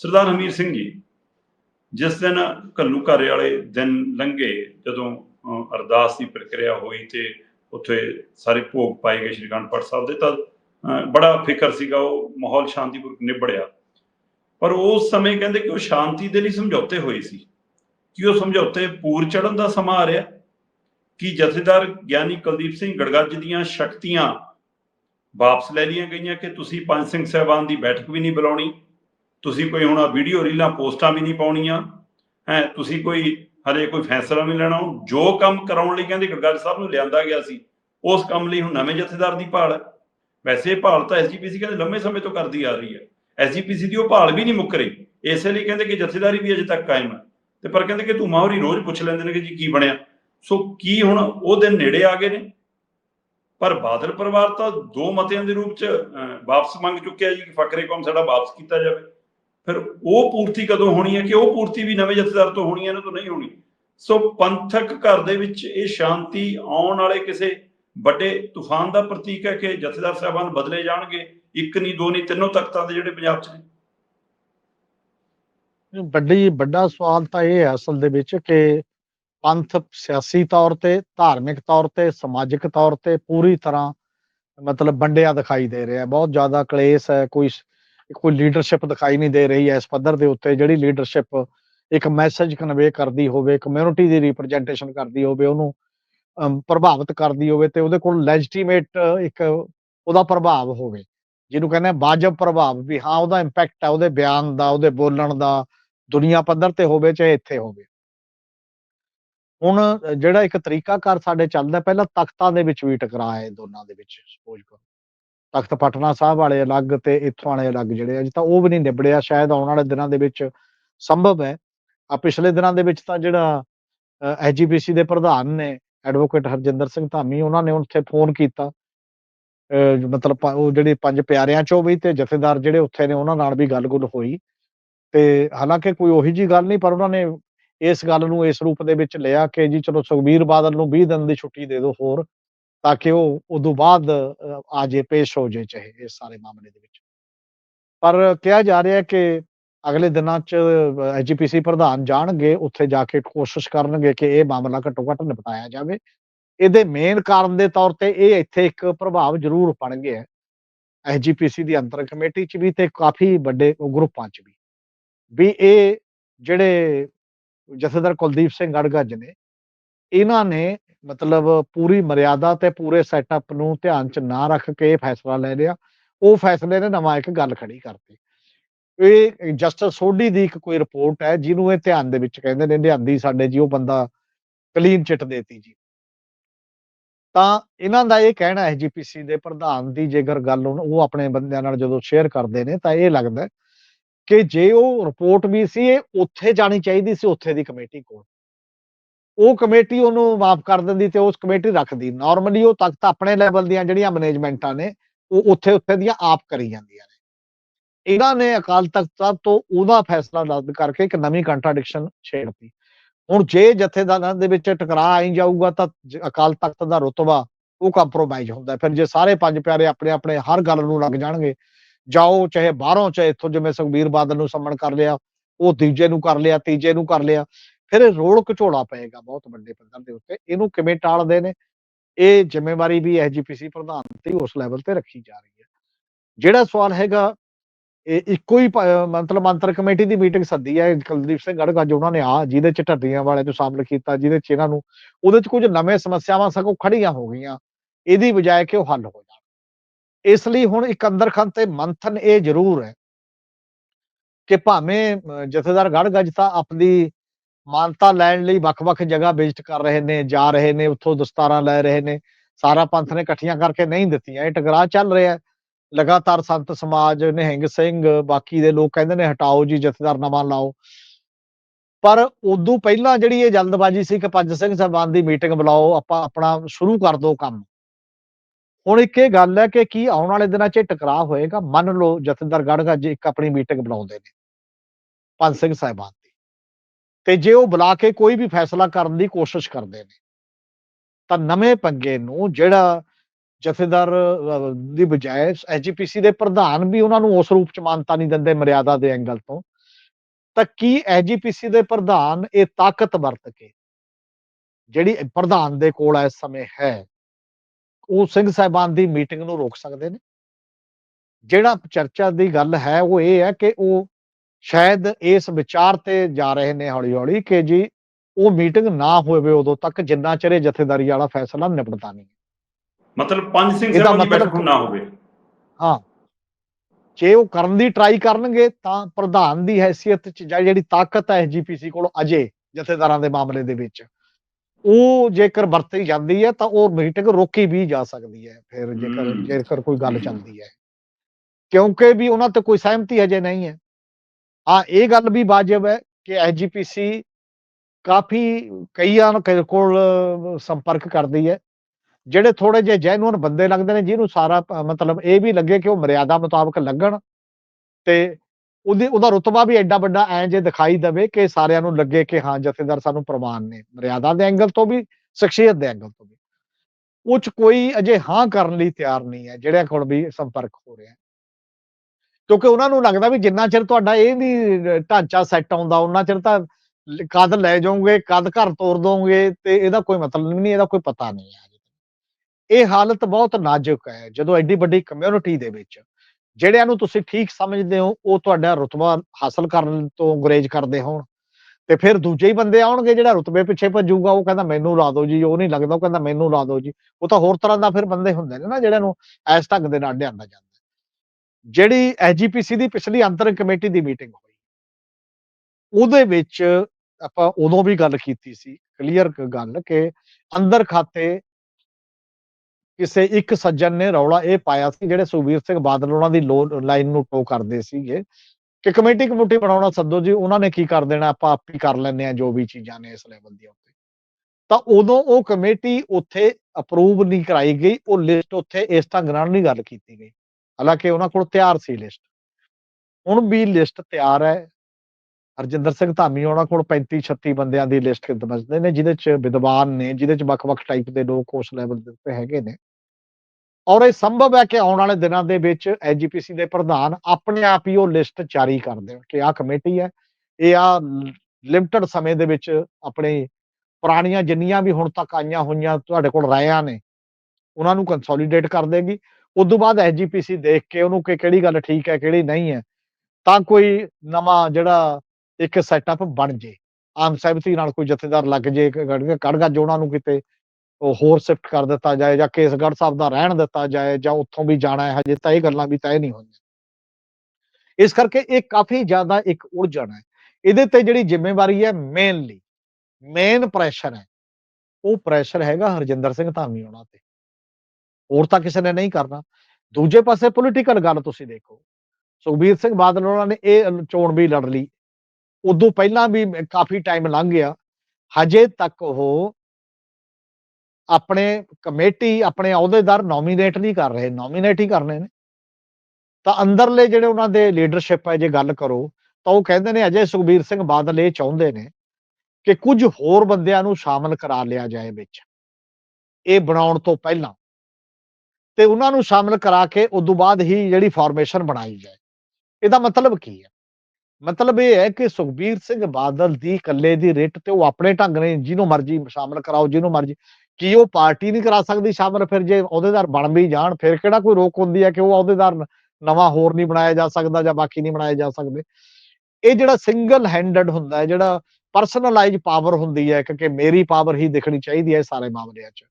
ਸਰਦਾਰ ਹਮੀਰ ਸਿੰਘ ਜੀ, ਜਿਸ ਦਿਨ ਘੱਲੂ ਘਾਰੇ ਵਾਲੇ ਦਿਨ ਲੰਘੇ, ਜਦੋਂ ਅਰਦਾਸ ਦੀ ਪ੍ਰਕਿਰਿਆ ਹੋਈ ਤੇ ਉੱਥੇ ਸਾਰੇ ਭੋਗ ਪਾਏ ਗਏ ਸ਼੍ਰੀ ਅਖੰਡ ਪਾਠ ਸਾਹਿਬ ਦੇ, ਤਾਂ ਬੜਾ ਫਿਕਰ ਸੀਗਾ, ਉਹ ਮਾਹੌਲ ਸ਼ਾਂਤੀਪੂਰਵਕ ਨਿਬੜਿਆ ਪਰ ਉਸ ਸਮੇਂ ਕਹਿੰਦੇ ਕਿ ਉਹ ਸ਼ਾਂਤੀ ਦੇ ਲਈ ਸਮਝੌਤੇ ਹੋਏ ਸੀ, ਕਿ ਉਹ ਸਮਝੌਤੇ ਪੂਰ ਚੜਨ ਦਾ ਸਮਾਂ ਆ ਰਿਹਾ, ਕਿ ਜਥੇਦਾਰ ਗਿਆਨੀ ਕੁਲਦੀਪ ਸਿੰਘ ਗੜਗੱਜ ਦੀਆਂ ਸ਼ਕਤੀਆਂ ਵਾਪਸ ਲੈ ਲਈਆਂ ਗਈਆਂ, ਕਿ ਤੁਸੀਂ ਪੰਜ ਸਿੰਘ ਸਾਹਿਬਾਨ ਦੀ ਬੈਠਕ ਵੀ ਨਹੀਂ ਬੁਲਾਉਣੀ ਤੁਸੀਂ ਕੋਈ ਹੁਣ ਵੀਡੀਓ ਰੀਲਾਂ, ਪੋਸਟਾਂ ਵੀ ਨਹੀਂ ਪਾਉਣੀਆਂ, ਹੈ, ਤੁਸੀਂ ਕੋਈ ਹਲੇ ਕੋਈ ਫੈਸਲਾ ਨਹੀਂ ਲੈਣਾ ਜੋ ਕੰਮ ਕਰਾਉਣ ਲਈ ਕਹਿੰਦੇ ਗੜਗੱਜ ਸਾਹਿਬ ਨੂੰ ਲਿਆਂਦਾ ਗਿਆ ਸੀ, ਉਸ ਕੰਮ ਲਈ ਹੁਣ ਨਵੇਂ ਜਥੇਦਾਰ ਦੀ ਭਾਲ ਹੈ। ਵੈਸੇ ਇਹ ਭਾਲ ਤਾਂ ਐਸਜੀਪੀਸੀ ਕਹਿੰਦੇ ਲੰਮੇ ਸਮੇਂ ਤੋਂ ਕਰਦੀ ਆ ਰਹੀ ਹੈ। ਐਸਜੀਪੀਸੀ ਦੀ ਉਹ ਭਾਲ ਵੀ ਨਹੀਂ ਮੁੱਕ ਰਹੀ, ਇਸੇ ਲਈ ਕਹਿੰਦੇ ਕਿ ਜਥੇਦਾਰੀ ਵੀ ਅਜੇ ਤੱਕ ਕਾਇਮ ਹੈ। ਤੇ ਪਰ ਕਹਿੰਦੇ ਕਿ ਤੂੰ ਮਾਹੌਰੀ ਰੋਜ਼ ਪੁੱਛ ਲੈਂਦੇ ਨੇ ਕਿ ਜੀ ਕੀ ਬਣਿਆ। ਸੋ ਕੀ ਹੁਣ ਉਹ ਦਿਨ ਨੇੜੇ ਆ ਗਏ ਨੇ? ਪਰ ਬਾਦਲ ਪਰਿਵਾਰ ਤਾਂ ਦੋ ਮਤਿਆਂ ਦੇ ਰੂਪ ਚ ਵਾਪਸ ਮੰਗ ਚੁੱਕਿਆ ਜੀ ਕਿ ਫਕਰੇ ਕੌਮ ਸਾਡਾ ਵਾਪਸ ਕੀਤਾ ਜਾਵੇ। ਫਿਰ ਉਹ ਪੂਰਤੀ ਕਦੋਂ ਹੋਣੀ ਹੈ ਕਿ ਉਹ ਪੂਰਤੀ ਵੀ ਨਵੇਂ ਜਥੇਦਾਰ ਤੋਂ ਹੋਣੀ ਹੈ ਨਾ ਤੋਂ ਨਹੀਂ ਹੋਣੀ? ਸੋ ਪੰਥਕ ਘਰ ਦੇ ਵਿੱਚ ਇਹ ਸ਼ਾਂਤੀ ਆਉਣ ਵਾਲੇ ਕਿਸੇ ਵੱਡੇ ਤੂਫਾਨ ਦਾ ਪ੍ਰਤੀਕ ਹੈ ਕਿ ਜਥੇਦਾਰ ਸਾਹਿਬਾਨ ਬਦਲੇ ਜਾਣਗੇ, ਇੱਕ ਨਹੀਂ ਦੋ ਨਹੀਂ ਤਿੰਨੋਂ ਤਖਤਾਂ ਦੇ ਜਿਹੜੇ ਪੰਜਾਬ 'ਚ ਨੇ। ਵੱਡੀ, ਵੱਡਾ ਸਵਾਲ ਤਾਂ ਇਹ ਹੈ ਅਸਲ ਦੇ ਵਿੱਚ ਕਿ ਪੰਥ ਸਿਆਸੀ ਤੌਰ ਤੇ, ਧਾਰਮਿਕ ਤੌਰ ਤੇ, ਸਮਾਜਿਕ ਤੌਰ ਤੇ ਪੂਰੀ ਤਰ੍ਹਾਂ ਮਤਲਬ ਵੰਡਿਆ ਦਿਖਾਈ ਦੇ ਰਿਹਾ ਬਹੁਤ ਜ਼ਿਆਦਾ ਕਲੇਸ਼ ਹੈ, ਕੋਈ ਕੋਈ ਲੀਡਰਸ਼ਿਪ ਦਿਖਾਈ ਨਹੀਂ ਦੇ ਰਹੀ ਹੈ ਇਸ ਪੱਧਰ ਦੇ ਉੱਤੇ, ਜਿਹੜੀ ਲੀਡਰਸ਼ਿਪ ਇੱਕ ਮੈਸੇਜ ਕਨਵੇ ਕਰਦੀ ਹੋਵੇ ਕਮਿਊਨਿਟੀ ਦੀ ਰਿਪਰੈਜ਼ੈਂਟੇਸ਼ਨ ਕਰਦੀ ਹੋਵੇ, ਉਹਨੂੰ ਪ੍ਰਭਾਵਿਤ ਕਰਦੀ ਹੋਵੇ ਤੇ ਉਹਦੇ ਕੋਲ ਲੈਜੀਟੀਮੇਟ ਇੱਕ ਉਹਦਾ ਪ੍ਰਭਾਵ ਹੋਵੇ। ਜਿਹਨੂੰ ਕਹਿੰਦੇ ਆ ਵਾਜਬ ਪ੍ਰਭਾਵ ਵੀ ਹਾਂ, ਉਹਦਾ ਇੰਪੈਕਟ ਆ, ਉਹਦੇ ਬਿਆਨ ਦਾ, ਉਹਦੇ ਬੋਲਣ ਦਾ, ਦੁਨੀਆ ਪੱਧਰ ਤੇ ਹੋਵੇ ਚਾਹੇ ਇੱਥੇ ਹੋਵੇ। ਹੁਣ ਜਿਹੜਾ ਇੱਕ ਤਰੀਕਾਕਾਰ ਸਾਡੇ ਚੱਲਦਾ, ਪਹਿਲਾਂ ਤਖਤਾਂ ਦੇ ਵਿੱਚ ਵੀ ਟਕਰਾਅ ਹੈ ਦੋਨਾਂ ਦੇ ਵਿੱਚ ਸਪੋਜ਼ ਕਰੋ। ਤਖਤ ਪਟਨਾ ਸਾਹਿਬ ਵਾਲੇ ਅਲੱਗ ਤੇ ਇੱਥੋਂ ਵਾਲੇ ਅਲੱਗ ਜਿਹੜੇ ਅਜੇ ਤਾਂ ਉਹ ਵੀ ਨਹੀਂ ਨਿਬੜਿਆ, ਸ਼ਾਇਦ ਆਉਣ ਵਾਲੇ ਦਿਨਾਂ ਦੇ ਵਿੱਚ ਸੰਭਵ ਹੈ। ਆ ਪਿਛਲੇ ਦਿਨਾਂ ਦੇ ਵਿੱਚ ਤਾਂ ਜਿਹੜਾ ਐਜੀਪੀਸੀ ਦੇ ਪ੍ਰਧਾਨ ਨੇ ਐਡਵੋਕੇਟ ਹਰਜਿੰਦਰ ਸਿੰਘ ਧਾਮੀ, ਉਹਨਾਂ ਨੇ ਉੱਥੇ ਫੋਨ ਕੀਤਾ। ਮਤਲਬ ਉਹ ਜਿਹੜੇ ਪੰਜ ਪਿਆਰਿਆਂ ਚੋਂ ਵੀ ਤੇ ਜਥੇਦਾਰ ਜਿਹੜੇ ਉੱਥੇ ਨੇ, ਉਹਨਾਂ ਨਾਲ ਵੀ ਗੱਲ-ਗੁੱਲ ਹੋਈ। ਤੇ ਹਾਲਾਂਕਿ ਕੋਈ ਉਹੀ ਜੀ ਗੱਲ ਨਹੀਂ, ਪਰ ਉਹਨਾਂ ਨੇ ਇਸ ਗੱਲ ਨੂੰ ਇਸ ਰੂਪ ਦੇ ਵਿੱਚ ਲਿਆ ਕਿ ਜੀ, ਚਲੋ ਸੁਖਬੀਰ ਬਾਦਲ ਨੂੰ 20 ਦਿਨ ਦੀ ਛੁੱਟੀ ਦੇ ਦਿਓ ਹੋਰ। ਤਾਂ ਕਿ ਉਹ ਉਦੋਂ ਬਾਅਦ ਆ ਜੇ, ਪੇਸ਼ ਹੋ ਜੇ ਚਾਹੇ ਇਸ ਸਾਰੇ ਮਾਮਲੇ ਦੇ ਵਿੱਚ। ਪਰ ਕਿਹਾ ਜਾ ਰਿਹਾ ਕਿ ਅਗਲੇ ਦਿਨਾਂ 'ਚ ਐਜੀਪੀਸੀ ਪ੍ਰਧਾਨ ਜਾਣਗੇ, ਉੱਥੇ ਜਾ ਕੇ ਕੋਸ਼ਿਸ਼ ਕਰਨਗੇ ਕਿ ਇਹ ਮਾਮਲਾ ਘੱਟੋ ਘੱਟ ਨਿਪਟਾਇਆ ਜਾਵੇ। ਇਹਦੇ ਮੇਨ ਕਾਰਨ ਦੇ ਤੌਰ ਤੇ ਇਹ ਇੱਥੇ ਇੱਕ ਪ੍ਰਭਾਵ ਜ਼ਰੂਰ ਬਣ ਗਿਆ ਐਜੀਪੀਸੀ ਦੀ ਅੰਤਰ ਕਮੇਟੀ 'ਚ ਵੀ ਤੇ ਕਾਫੀ ਵੱਡੇ ਗਰੁੱਪਾਂ 'ਚ ਵੀ। ਵੀ ਇਹ ਜਿਹੜੇ ਜਥੇਦਾਰ ਕੁਲਦੀਪ ਸਿੰਘ ਗੜਗੱਜ ਨੇ, ਇਹਨਾਂ ਨੇ ਮਤਲਬ ਪੂਰੀ ਮਰਿਆਦਾ ਤੇ ਪੂਰੇ ਸੈਟਅਪ ਨੂੰ ਧਿਆਨ 'ਚ ਨਾ ਰੱਖ ਕੇ ਇਹ ਫੈਸਲਾ ਲੈ ਲਿਆ। ਉਹ ਫੈਸਲੇ ਨੇ ਨਵਾਂ ਇੱਕ ਗੱਲ ਖੜੀ ਕਰਤੀ। ਇਹ ਜਸਟਿਸ ਸੋਢੀ ਦੀ ਇੱਕ ਕੋਈ ਰਿਪੋਰਟ ਹੈ, ਜਿਹਨੂੰ ਇਹ ਧਿਆਨ ਦੇ ਵਿੱਚ ਕਹਿੰਦੇ ਨੇ, ਲਿਆਂਦੀ ਸਾਡੇ ਜੀ, ਉਹ ਬੰਦਾ ਕਲੀਨ ਚਿੱਟ ਦੇਤੀ ਜੀ। ਤਾਂ ਇਹਨਾਂ ਦਾ ਇਹ ਕਹਿਣਾ ਹੈ ਜੀਪੀਸੀ ਦੇ ਪ੍ਰਧਾਨ ਦੀ, ਜੇਕਰ ਗੱਲ ਉਹਨੂੰ- ਉਹ ਆਪਣੇ ਬੰਦਿਆਂ ਨਾਲ ਜਦੋਂ ਸ਼ੇਅਰ ਕਰਦੇ ਨੇ, ਤਾਂ ਇਹ ਲੱਗਦਾ ਕਿ ਜੇ ਉਹ ਰਿਪੋਰਟ ਵੀ ਸੀ, ਇਹ ਉੱਥੇ ਜਾਣੀ ਚਾਹੀਦੀ ਸੀ, ਉੱਥੇ ਦੀ ਕਮੇਟੀ ਕੋਲ। ਉਹ ਕਮੇਟੀ ਉਹਨੂੰ ਮਾਫ ਕਰ ਦਿੰਦੀ ਤੇ ਉਸ ਕਮੇਟੀ ਰੱਖਦੀ। ਨਾਰਮਲੀ ਉਹ ਤਖਤ ਆਪਣੇ ਲੈਵਲ ਦੀਆਂ ਜਿਹੜੀਆਂ ਮੈਨੇਜਮੈਂਟਾਂ ਨੇ, ਉਹ ਉੱਥੇ ਉੱਥੇ ਦੀਆਂ ਆਪ ਕਰੀ ਜਾਂਦੀਆਂ ਨੇ। ਇਹਨਾਂ ਨੇ ਅਕਾਲ ਤਖਤ ਸਾਹਿਬ ਤੋਂ ਉਹਦਾ ਫੈਸਲਾ ਰੱਦ ਕਰਕੇ ਇੱਕ ਨਵੀਂ ਕੰਟਰਾਡਿਕਸ਼ਨ ਛੇੜਤੀ। ਹੁਣ ਜੇ ਜਥੇਦਾਰਾਂ ਦੇ ਵਿੱਚ ਟਕਰਾਅ ਆਈ ਜਾਊਗਾ ਤਾਂ ਅਕਾਲ ਤਖਤ ਦਾ ਰੁਤਬਾ, ਉਹ ਕੰਪਰੋਮਾਈਜ਼ ਹੁੰਦਾ। ਫਿਰ ਜੇ ਸਾਰੇ ਪੰਜ ਪਿਆਰੇ ਆਪਣੇ ਆਪਣੇ ਹਰ ਗੱਲ ਨੂੰ ਲੱਗ ਜਾਣਗੇ, ਜਾਓ ਚਾਹੇ ਬਾਹਰੋਂ, ਚਾਹੇ ਇੱਥੋਂ ਜਿਵੇਂ ਸੁਖਬੀਰ ਬਾਦਲ ਨੂੰ ਸੰਮਣ ਕਰ ਲਿਆ, ਉਹ ਦੂਜੇ ਨੂੰ ਕਰ ਲਿਆ, ਤੀਜੇ ਨੂੰ ਕਰ ਲਿਆ। ਫਿਰ ਇਹ ਰੋਲ ਘਚੋਲਾ ਪਏਗਾ ਬਹੁਤ ਵੱਡੇ ਪੱਧਰ ਦੇ ਉੱਤੇ। ਇਹਨੂੰ ਕਿਵੇਂ ਟਾਲਦੇ ਨੇ? ਇਹ ਜ਼ਿੰਮੇਵਾਰੀ ਵੀ ਐਜੀਪੀਸੀ ਪ੍ਰਧਾਨ ਤੇ ਉਸ ਲੈਵਲ ਤੇ ਰੱਖੀ ਜਾ ਰਹੀ ਹੈ। ਜਿਹੜਾ ਸਵਾਲ ਹੈਗਾ ਇਹ ਇੱਕੋ ਹੀ ਪ- ਮੰਤਰ ਕਮੇਟੀ ਦੀ ਮੀਟਿੰਗ ਸੱਦੀ ਹੈ। ਕੁਲਦੀਪ ਸਿੰਘ ਗੜਗੱਜ ਉਹਨਾਂ ਨੇ ਆ ਜਿਹਦੇ ਚ ਢੱਡੀਆਂ ਵਾਲੇ ਨੂੰ ਸ਼ਾਮਲ ਕੀਤਾ ਜਿਹਦੇ ਚ ਇਹਨਾਂ ਨੂੰ ਉਹਦੇ ਚ ਕੁਝ ਨਵੇਂ ਸਮੱਸਿਆਵਾਂ ਸਗੋਂ ਖੜੀਆਂ ਹੋ ਗਈਆਂ। ਇਹਦੀ ਬਜਾਏ ਕਿ ਉਹ ਹੱਲ ਹੋ ਜਾਣ। ਇਸ ਲਈ ਹੁਣ ਇਕੰਦਰ ਅੰਦਰਖੰਦ ਤੇ ਮੰਥਨ ਇਹ ਜ਼ਰੂਰ ਹੈ ਕਿ ਭਾਵੇਂ ਅ, ਜਥੇਦਾਰ ਗੜਗੱਜ ਤਾਂ ਆਪਣੀ ਮਾਨਤਾ ਲੈਣ ਲਈ ਵੱਖ-ਵੱਖ ਜਗ੍ਹਾ ਵਿਜ਼ਿਟ ਕਰ ਰਹੇ ਨੇ, ਜਾ ਰਹੇ ਨੇ, ਉੱਥੋਂ ਦਸਤਾਰਾਂ ਲੈ ਰਹੇ ਨੇ। ਸਾਰਾ ਪੰਥ ਨੇ ਇਕੱਠੀਆਂ ਕਰਕੇ ਨਹੀਂ ਦਿੱਤੀਆਂ, ਇਹ ਟਕਰਾਅ ਚੱਲ ਰਿਹਾ ਹੈ। ਲਗਾਤਾਰ ਸੰਤ ਸਮਾਜ ਨਿਹੰਗ ਸਿੰਘ, ਬਾਕੀ ਦੇ ਲੋਕ ਕਹਿੰਦੇ ਨੇ, ਹਟਾਓ ਜੀ, ਜਥੇਦਾਰ ਨਵਾਂ ਲਾਓ। ਪਰ ਉਦੋਂ ਪਹਿਲਾਂ ਜਿਹੜੀ ਇਹ ਜਲਦਬਾਜ਼ੀ ਸੀ ਕਿ ਪੰਜ ਸਿੰਘ ਸਾਹਿਬਾਨ ਦੀ ਮੀਟਿੰਗ ਬੁਲਾਓ, ਆਪਾਂ ਆਪਣਾ ਸ਼ੁਰੂ ਕਰ ਦੋ ਕੰਮ। ਹੁਣ ਇੱਕ ਇਹ ਗੱਲ ਹੈ ਕਿ ਕੀ ਆਉਣ ਵਾਲੇ ਦਿਨਾਂ 'ਚ ਇਹ ਟਕਰਾਅ ਹੋਏਗਾ? ਮੰਨ ਲਓ ਜਥੇਦਾਰ ਗੜਗੱਜ ਇੱਕ ਆਪਣੀ ਮੀਟਿੰਗ ਬੁਲਾਉਂਦੇ ਨੇ। ਪੰਜ ਸਿੰਘ ਸਾਹਿਬਾਨ। ਤੇ ਜੇ ਉਹ ਬੁਲਾ ਕੇ ਕੋਈ ਵੀ ਫੈਸਲਾ ਕਰਨ ਦੀ ਕੋਸ਼ਿਸ਼ ਕਰਦੇ ਨੇ, ਤਾਂ ਨਵੇਂ ਪੰਗੇ ਨੂੰ ਜਿਹੜਾ ਜਥੇਦਾਰ ਦੀ ਬਜਾਏ ਐਜੀਪੀਸੀ ਦੇ ਪ੍ਰਧਾਨ ਵੀ ਉਹਨਾਂ ਨੂੰ ਉਸ ਰੂਪ ਚ ਮਾਨਤਾ ਨਹੀਂ ਦਿੰਦੇ ਮਰਿਆਦਾ ਦੇ ਐਂਗਲ ਤੋਂ, ਤਾਂ ਕੀ ਐਜੀਪੀਸੀ ਦੇ ਪ੍ਰਧਾਨ ਇਹ ਤਾਕਤ ਵਰਤ ਕੇ ਜਿਹੜੀ ਪ੍ਰਧਾਨ ਦੇ ਕੋਲ ਇਸ ਸਮੇਂ ਹੈ, ਉਹ ਸਿੰਘ ਸਾਹਿਬਾਨ ਦੀ ਮੀਟਿੰਗ ਨੂੰ ਰੋਕ ਸਕਦੇ ਨੇ? ਜਿਹੜਾ ਚਰਚਾ ਦੀ ਗੱਲ ਹੈ ਉਹ ਇਹ ਹੈ ਕਿ ਉਹ ਸ਼ਾਇਦ ਇਸ ਵਿਚਾਰ ਤੇ ਜਾ ਰਹੇ ਨੇ ਹੌਲੀ ਹੌਲੀ ਕਿ ਜੀ ਉਹ ਮੀਟਿੰਗ ਨਾ ਹੋਵੇ ਉਦੋਂ ਤੱਕ ਜਿੰਨਾ ਚਿਰ ਇਹ ਜਥੇਦਾਰੀ ਵਾਲਾ ਫੈਸਲਾ ਨਿਬੜਦਾ ਨਹੀਂ। ਮਤਲਬ ਪੰਜ ਸਿੰਘ ਸਾਹਿਬਾਨ ਦੀ ਬੈਠਕ ਨਾ ਹੋਵੇ। ਹਾਂ। ਜੇ ਉਹ ਕਰਨ ਦੀ ਟਰਾਈ ਕਰਨਗੇ ਤਾਂ ਪ੍ਰਧਾਨ ਦੀ ਹੈਸੀਅਤ ਚ ਜਿਹੜੀ ਤਾਕਤ ਹੈ ਐਸਜੀਪੀਸੀ ਕੋਲ ਅਜੇ ਜਥੇਦਾਰਾਂ ਦੇ ਮਾਮਲੇ ਦੇ ਵਿੱਚ ਉਹ ਜੇਕਰ ਵਰਤੀ ਜਾਂਦੀ ਹੈ ਤਾਂ ਉਹ ਮੀਟਿੰਗ ਰੋਕੀ ਵੀ ਜਾ ਸਕਦੀ ਹੈ। ਫਿਰ ਜੇਕਰ। ਜੇਕਰ ਕੋਈ ਗੱਲ ਚੱਲਦੀ ਹੈ। ਕਿਉਂਕਿ ਵੀ ਉਹਨਾਂ ਤੇ ਕੋਈ ਸਹਿਮਤੀ ਹਜੇ ਨਹੀਂ ਹੈ। ਹਾਂ ਇਹ ਗੱਲ ਵੀ ਵਾਜਬ ਹੈ ਕਿ ਐਸਜੀਪੀਸੀ ਕਾਫੀ ਕਈਆਂ ਨੂੰ ਕੋਲ ਸੰਪਰਕ ਕਰਦੀ ਹੈ। ਜਿਹੜੇ ਥੋੜੇ ਜਿਹੇ ਜੈਨੂਨ ਬੰਦੇ ਲੱਗਦੇ ਨੇ, ਜਿਹਨੂੰ ਸਾਰਾ ਮਤਲਬ ਇਹ ਵੀ ਲੱਗੇ ਕਿ ਉਹ ਮਰਿਆਦਾ ਮੁਤਾਬਕ ਲੱਗਣ ਤੇ ਉਹਦੀ, ਉਹਦਾ ਰੁਤਬਾ ਵੀ ਐਡਾ ਵੱਡਾ ਐ ਜੇ ਦਿਖਾਈ ਦੇਵੇ ਕਿ ਸਾਰਿਆਂ ਨੂੰ ਲੱਗੇ ਕਿ ਹਾਂ, ਜਥੇਦਾਰ ਸਾਨੂੰ ਪ੍ਰਵਾਨ ਨੇ, ਮਰਿਆਦਾ ਦੇ ਐਂਗਲ ਤੋਂ ਵੀ, ਸ਼ਖਸੀਅਤ ਦੇ ਐਂਗਲ ਤੋਂ ਵੀ। ਉਹ ਚ ਕੋਈ ਅਜੇ ਹਾਂ ਕਰਨ ਲਈ ਤਿਆਰ ਨਹੀਂ ਹੈ, ਜਿਹੜਿਆਂ ਕੋਲ ਵੀ ਸੰਪਰਕ ਹੋ ਰਿਹਾ। ਕਿਉਂਕਿ ਉਹਨਾਂ ਨੂੰ ਲੱਗਦਾ ਵੀ ਜਿੰਨਾ ਚਿਰ ਤੁਹਾਡਾ ਇਹ ਨਹੀਂ ਢਾਂਚਾ ਸੈੱਟ ਆਉਂਦਾ, ਉਹਨਾਂ ਚਿਰ ਤਾਂ ਕਦ ਲੈ ਜਾਓਗੇ, ਕਦ ਘਰ ਤੋਰ ਦੋਗੇ ਤੇ ਇਹਦਾ ਕੋਈ ਮਤਲਬ ਨਹੀਂ, ਇਹਦਾ ਕੋਈ ਪਤਾ ਨਹੀਂ ਹੈ ਇਹ ਹਾਲਤ ਬਹੁਤ ਨਾਜ਼ੁਕ ਹੈ ਜਦੋਂ ਐਡੀ ਵੱਡੀ ਕਮਿਊਨਿਟੀ ਦੇ ਵਿੱਚ। ਜਿਹੜਿਆਂ ਨੂੰ ਤੁਸੀਂ ਠੀਕ ਸਮਝਦੇ ਹੋ, ਉਹ ਤੁਹਾਡਾ ਰੁਤਬਾ ਹਾਸਲ ਕਰਨ ਤੋਂ ਗੁਰੇਜ਼ ਕਰਦੇ ਹੋਣ। ਤੇ ਫਿਰ ਦੂਜੇ ਹੀ ਬੰਦੇ ਆਉਣਗੇ ਜਿਹੜਾ ਰੁਤਬੇ ਪਿੱਛੇ ਭੱਜੂਗਾ, ਉਹ ਕਹਿੰਦਾ ਮੈਨੂੰ ਲਾ ਦਿਓ ਜੀ, ਉਹ ਨਹੀਂ ਲੱਗਦਾ, ਉਹ ਕਹਿੰਦਾ ਮੈਨੂੰ ਲਾ ਦਿਓ ਜੀ। ਉਹ ਤਾਂ ਹੋਰ ਤਰ੍ਹਾਂ ਦਾ ਫਿਰ ਬੰਦੇ ਹੁੰਦੇ ਨੇ ਨਾ, ਜਿਹੜਿਆਂ ਨੂੰ ਐਸ ਢੰਗ ਦੇ ਨਾਲ ਲਿਆਂਦਾ ਜਾਂਦਾ। ਜਿਹੜੀ ਐਜੀਪੀਸੀ ਦੀ ਪਿਛਲੀ ਅੰਤਰ ਕਮੇਟੀ ਦੀ ਮੀਟਿੰਗ ਹੋਈ। ਉਹਦੇ ਵਿੱਚ ਆਪਾਂ ਉਦੋਂ ਵੀ ਗੱਲ ਕੀਤੀ ਸੀ, ਕਲੀਅਰ ਗੱਲ ਕਿ ਅੰਦਰ ਖਾਤੇ ਕਿਸੇ ਇੱਕ ਸੱਜਣ ਨੇ ਰੌਲਾ ਇਹ ਪਾਇਆ ਸੀ, ਜਿਹੜੇ ਸੁਖਬੀਰ ਸਿੰਘ ਬਾਦਲ ਉਹਨਾਂ ਦੀ ਲਾਈਨ ਨੂੰ ਟੋ ਕਰਦੇ ਸੀਗੇ ਕਿ ਕਮੇਟੀ ਕਮੇਟੀ ਬਣਾਉਣਾ ਸੱਦੋ ਜੀ, ਉਹਨਾਂ ਨੇ ਕੀ ਕਰ ਦੇਣਾ, ਆਪਾਂ ਆਪ ਹੀ ਕਰ ਲੈਂਦੇ ਆ ਜੋ ਵੀ ਚੀਜ਼ਾਂ ਨੇ ਇਸ ਲੈਵਲ ਦੀਆਂ ਉੱਤੇ। ਤਾਂ ਉਦੋਂ ਉਹ ਕਮੇਟੀ ਉੱਥੇ ਅਪਰੂਵ ਨਹੀਂ ਕਰਾਈ ਗਈ, ਉਹ ਲਿਸਟ ਉੱਥੇ ਇਸ ਢੰਗ ਨਾਲ ਨਹੀਂ ਗੱਲ ਕੀਤੀ ਗਈ। ਹਾਲਾਂਕਿ ਉਹਨਾਂ ਕੋਲ ਤਿਆਰ ਸੀ ਲਿਸਟ ਹੁਣ ਵੀ ਲਿਸਟ ਤਿਆਰ ਹੈ। ਹਰਜਿੰਦਰ ਸਿੰਘ ਧਾਮੀ ਉਹਨਾਂ ਕੋਲ 35 36 ਬੰਦਿਆਂ ਦੀ ਲਿਸਟ ਸਮਝਦੇ ਨੇ, ਜਿਹਦੇ ਚ ਵਿਦਵਾਨ ਨੇ, ਜਿਹਦੇ ਚ ਵੱਖ-ਵੱਖ ਟਾਈਪ ਦੇ ਲੋਕ ਉਸ ਲੈਵਲ ਦੇ ਉੱਤੇ ਹੈਗੇ ਨੇ। ਔਰ ਇਹ ਸੰਭਵ ਹੈ ਕਿ ਆਉਣ ਵਾਲੇ ਦਿਨਾਂ ਦੇ ਵਿੱਚ ਐਜੀਪੀਸੀ ਦੇ ਪ੍ਰਧਾਨ ਆਪਣੇ ਆਪ ਹੀ ਉਹ ਲਿਸਟ ਜਾਰੀ ਕਰ ਦੇਣ ਕਿ ਆਹ ਕਮੇਟੀ ਹੈ। ਇਹ ਆ ਲਿਮਟਿਡ ਸਮੇਂ ਦੇ ਵਿੱਚ ਆਪਣੇ ਪੁਰਾਣੀਆਂ ਜਿੰਨੀਆਂ ਵੀ ਹੁਣ ਤੱਕ ਆਈਆਂ ਹੋਈਆਂ ਤੁਹਾਡੇ ਕੋਲ ਰਾਇਆਂ ਨੇ, ਉਹਨਾਂ ਨੂੰ ਕੰਸੋਲੀਡੇਟ ਕਰ ਦੇਗੀ। ਉਸ ਤੋਂ ਬਾਅਦ ਐਜੀਪੀਸੀ ਦੇਖ ਕੇ ਉਹਨੂੰ ਕਿ ਕਿਹੜੀ ਗੱਲ ਠੀਕ ਹੈ, ਕਿਹੜੀ ਨਹੀਂ ਹੈ, ਤਾਂ ਕੋਈ ਨਵਾਂ ਜਿਹੜਾ ਇੱਕ ਸੈਟਅਪ ਬਣ ਜੇ। ਆਮ ਸਹਿਮਤੀ ਨਾਲ ਕੋਈ ਜਥੇਦਾਰ ਲੱਗ ਜੇ ਕੜਗਾ ਜੋੜਾਂ ਨੂੰ ਕਿਤੇ, ਉਹ ਹੋਰ ਸ਼ਿਫਟ ਕਰ ਦਿੱਤਾ ਜਾਏ ਜਾਂ ਕੇਸਗੜ੍ਹ ਸਾਹਿਬ ਦਾ ਰਹਿਣ ਦਿੱਤਾ ਜਾਏ ਜਾਂ ਉੱਥੋਂ ਵੀ ਜਾਣਾ ਹੈ, ਹਜੇ ਤਾਂ ਇਹ ਗੱਲਾਂ ਵੀ ਤੈਅ ਨਹੀਂ ਹੋਈਆਂ। ਇਸ ਕਰਕੇ ਇਹ ਕਾਫੀ ਜ਼ਿਆਦਾ ਇੱਕ ਉਲਝਣ ਹੈ। ਇਹਦੇ ਤੇ ਜਿਹੜੀ ਜ਼ਿੰਮੇਵਾਰੀ ਹੈ ਮੇਨਲੀ ਮੇਨ ਪ੍ਰੈਸ਼ਰ ਹੈ। ਉਹ ਪ੍ਰੈਸ਼ਰ ਹੈਗਾ ਹਰਜਿੰਦਰ ਸਿੰਘ ਧਾਮੀ ਉਹਨਾਂ ਤੇ। ਹੋਰ ਤਾਂ ਕਿਸੇ ਨੇ ਨਹੀਂ ਕਰਨਾ। ਦੂਜੇ ਪਾਸੇ ਪੋਲੀਟੀਕਲ ਗੱਲ ਤੁਸੀਂ ਦੇਖੋ। ਸੁਖਬੀਰ ਸਿੰਘ ਬਾਦਲ ਉਹਨਾਂ ਨੇ ਇਹ ਚੋਣ ਵੀ ਲੜ ਲਈ। ਉਦੋਂ ਪਹਿਲਾਂ ਵੀ ਕਾਫੀ ਟਾਈਮ ਲੰਘ ਗਿਆ। ਹਜੇ ਤੱਕ ਉਹ ਆਪਣੇ ਕਮੇਟੀ, ਆਪਣੇ ਅਹੁਦੇਦਾਰ ਨੋਮੀਨੇਟ ਨਹੀਂ ਕਰ ਰਹੇ। ਨੋਮੀਨੇਟ ਹੀ ਕਰਨੇ ਨੇ। ਤਾਂ ਅੰਦਰਲੇ ਜਿਹੜੇ ਉਹਨਾਂ ਦੇ ਲੀਡਰਸ਼ਿਪ ਹੈ, ਜੇ ਗੱਲ ਕਰੋ, ਤਾਂ ਉਹ ਕਹਿੰਦੇ ਨੇ ਅਜੇ ਸੁਖਬੀਰ ਸਿੰਘ ਬਾਦਲ ਇਹ ਚਾਹੁੰਦੇ ਨੇ ਕਿ ਕੁਝ ਹੋਰ ਬੰਦਿਆਂ ਨੂੰ ਸ਼ਾਮਲ ਕਰਾ ਲਿਆ ਜਾਏ ਵਿੱਚ। ਇਹ ਬਣਾਉਣ ਤੋਂ ਪਹਿਲਾਂ ਤੇ ਉਹਨਾਂ ਨੂੰ ਸ਼ਾਮਲ ਕਰਾ ਕੇ ਉਦੋਂ ਬਾਅਦ ਹੀ ਜਿਹੜੀ ਫਾਰਮੇਸ਼ਨ ਬਣਾਈ ਜਾਏ। ਇਹਦਾ ਮਤਲਬ ਕੀ ਹੈ? ਮਤਲਬ ਇਹ ਹੈ ਕਿ ਸੁਖਬੀਰ ਸਿੰਘ ਬਾਦਲ ਦੀ ਇਕੱਲੇ ਦੀ ਰਿੱਟ ਤੇ ਉਹ ਆਪਣੇ ਢੰਗ ਨੇ, ਜਿਹਨੂੰ ਮਰਜ਼ੀ ਸ਼ਾਮਲ ਕਰਾਓ, ਜਿਹਨੂੰ ਮਰਜ਼ੀ, ਕੀ ਉਹ ਪਾਰਟੀ ਨਹੀਂ ਕਰਾ ਸਕਦੀ ਸ਼ਾਮਲ ਫਿਰ ਜੇ ਅਹੁਦੇਦਾਰ ਬਣ ਵੀ ਜਾਣ, ਫਿਰ ਕਿਹੜਾ ਕੋਈ ਰੋਕ ਹੁੰਦੀ ਹੈ ਕਿ ਉਹ ਅਹੁਦੇਦਾਰ ਨਵਾਂ ਹੋਰ ਨਹੀਂ ਬਣਾਇਆ ਜਾ ਸਕਦਾ ਜਾਂ ਬਾਕੀ ਨਹੀਂ ਬਣਾਏ ਜਾ ਸਕਦੇ? ਇਹ ਜਿਹੜਾ ਸਿੰਗਲ ਹੈਂਡਡ ਹੁੰਦਾ ਹੈ, ਜਿਹੜਾ ਪਰਸਨਲਾਈਜ਼ ਪਾਵਰ ਹੁੰਦੀ ਹੈ ਕਿ ਮੇਰੀ ਪਾਵਰ ਹੀ ਦਿਖਣੀ ਚਾਹੀਦੀ ਹੈ ਸਾਰੇ ਮਾਮਲਿਆਂ 'ਚ।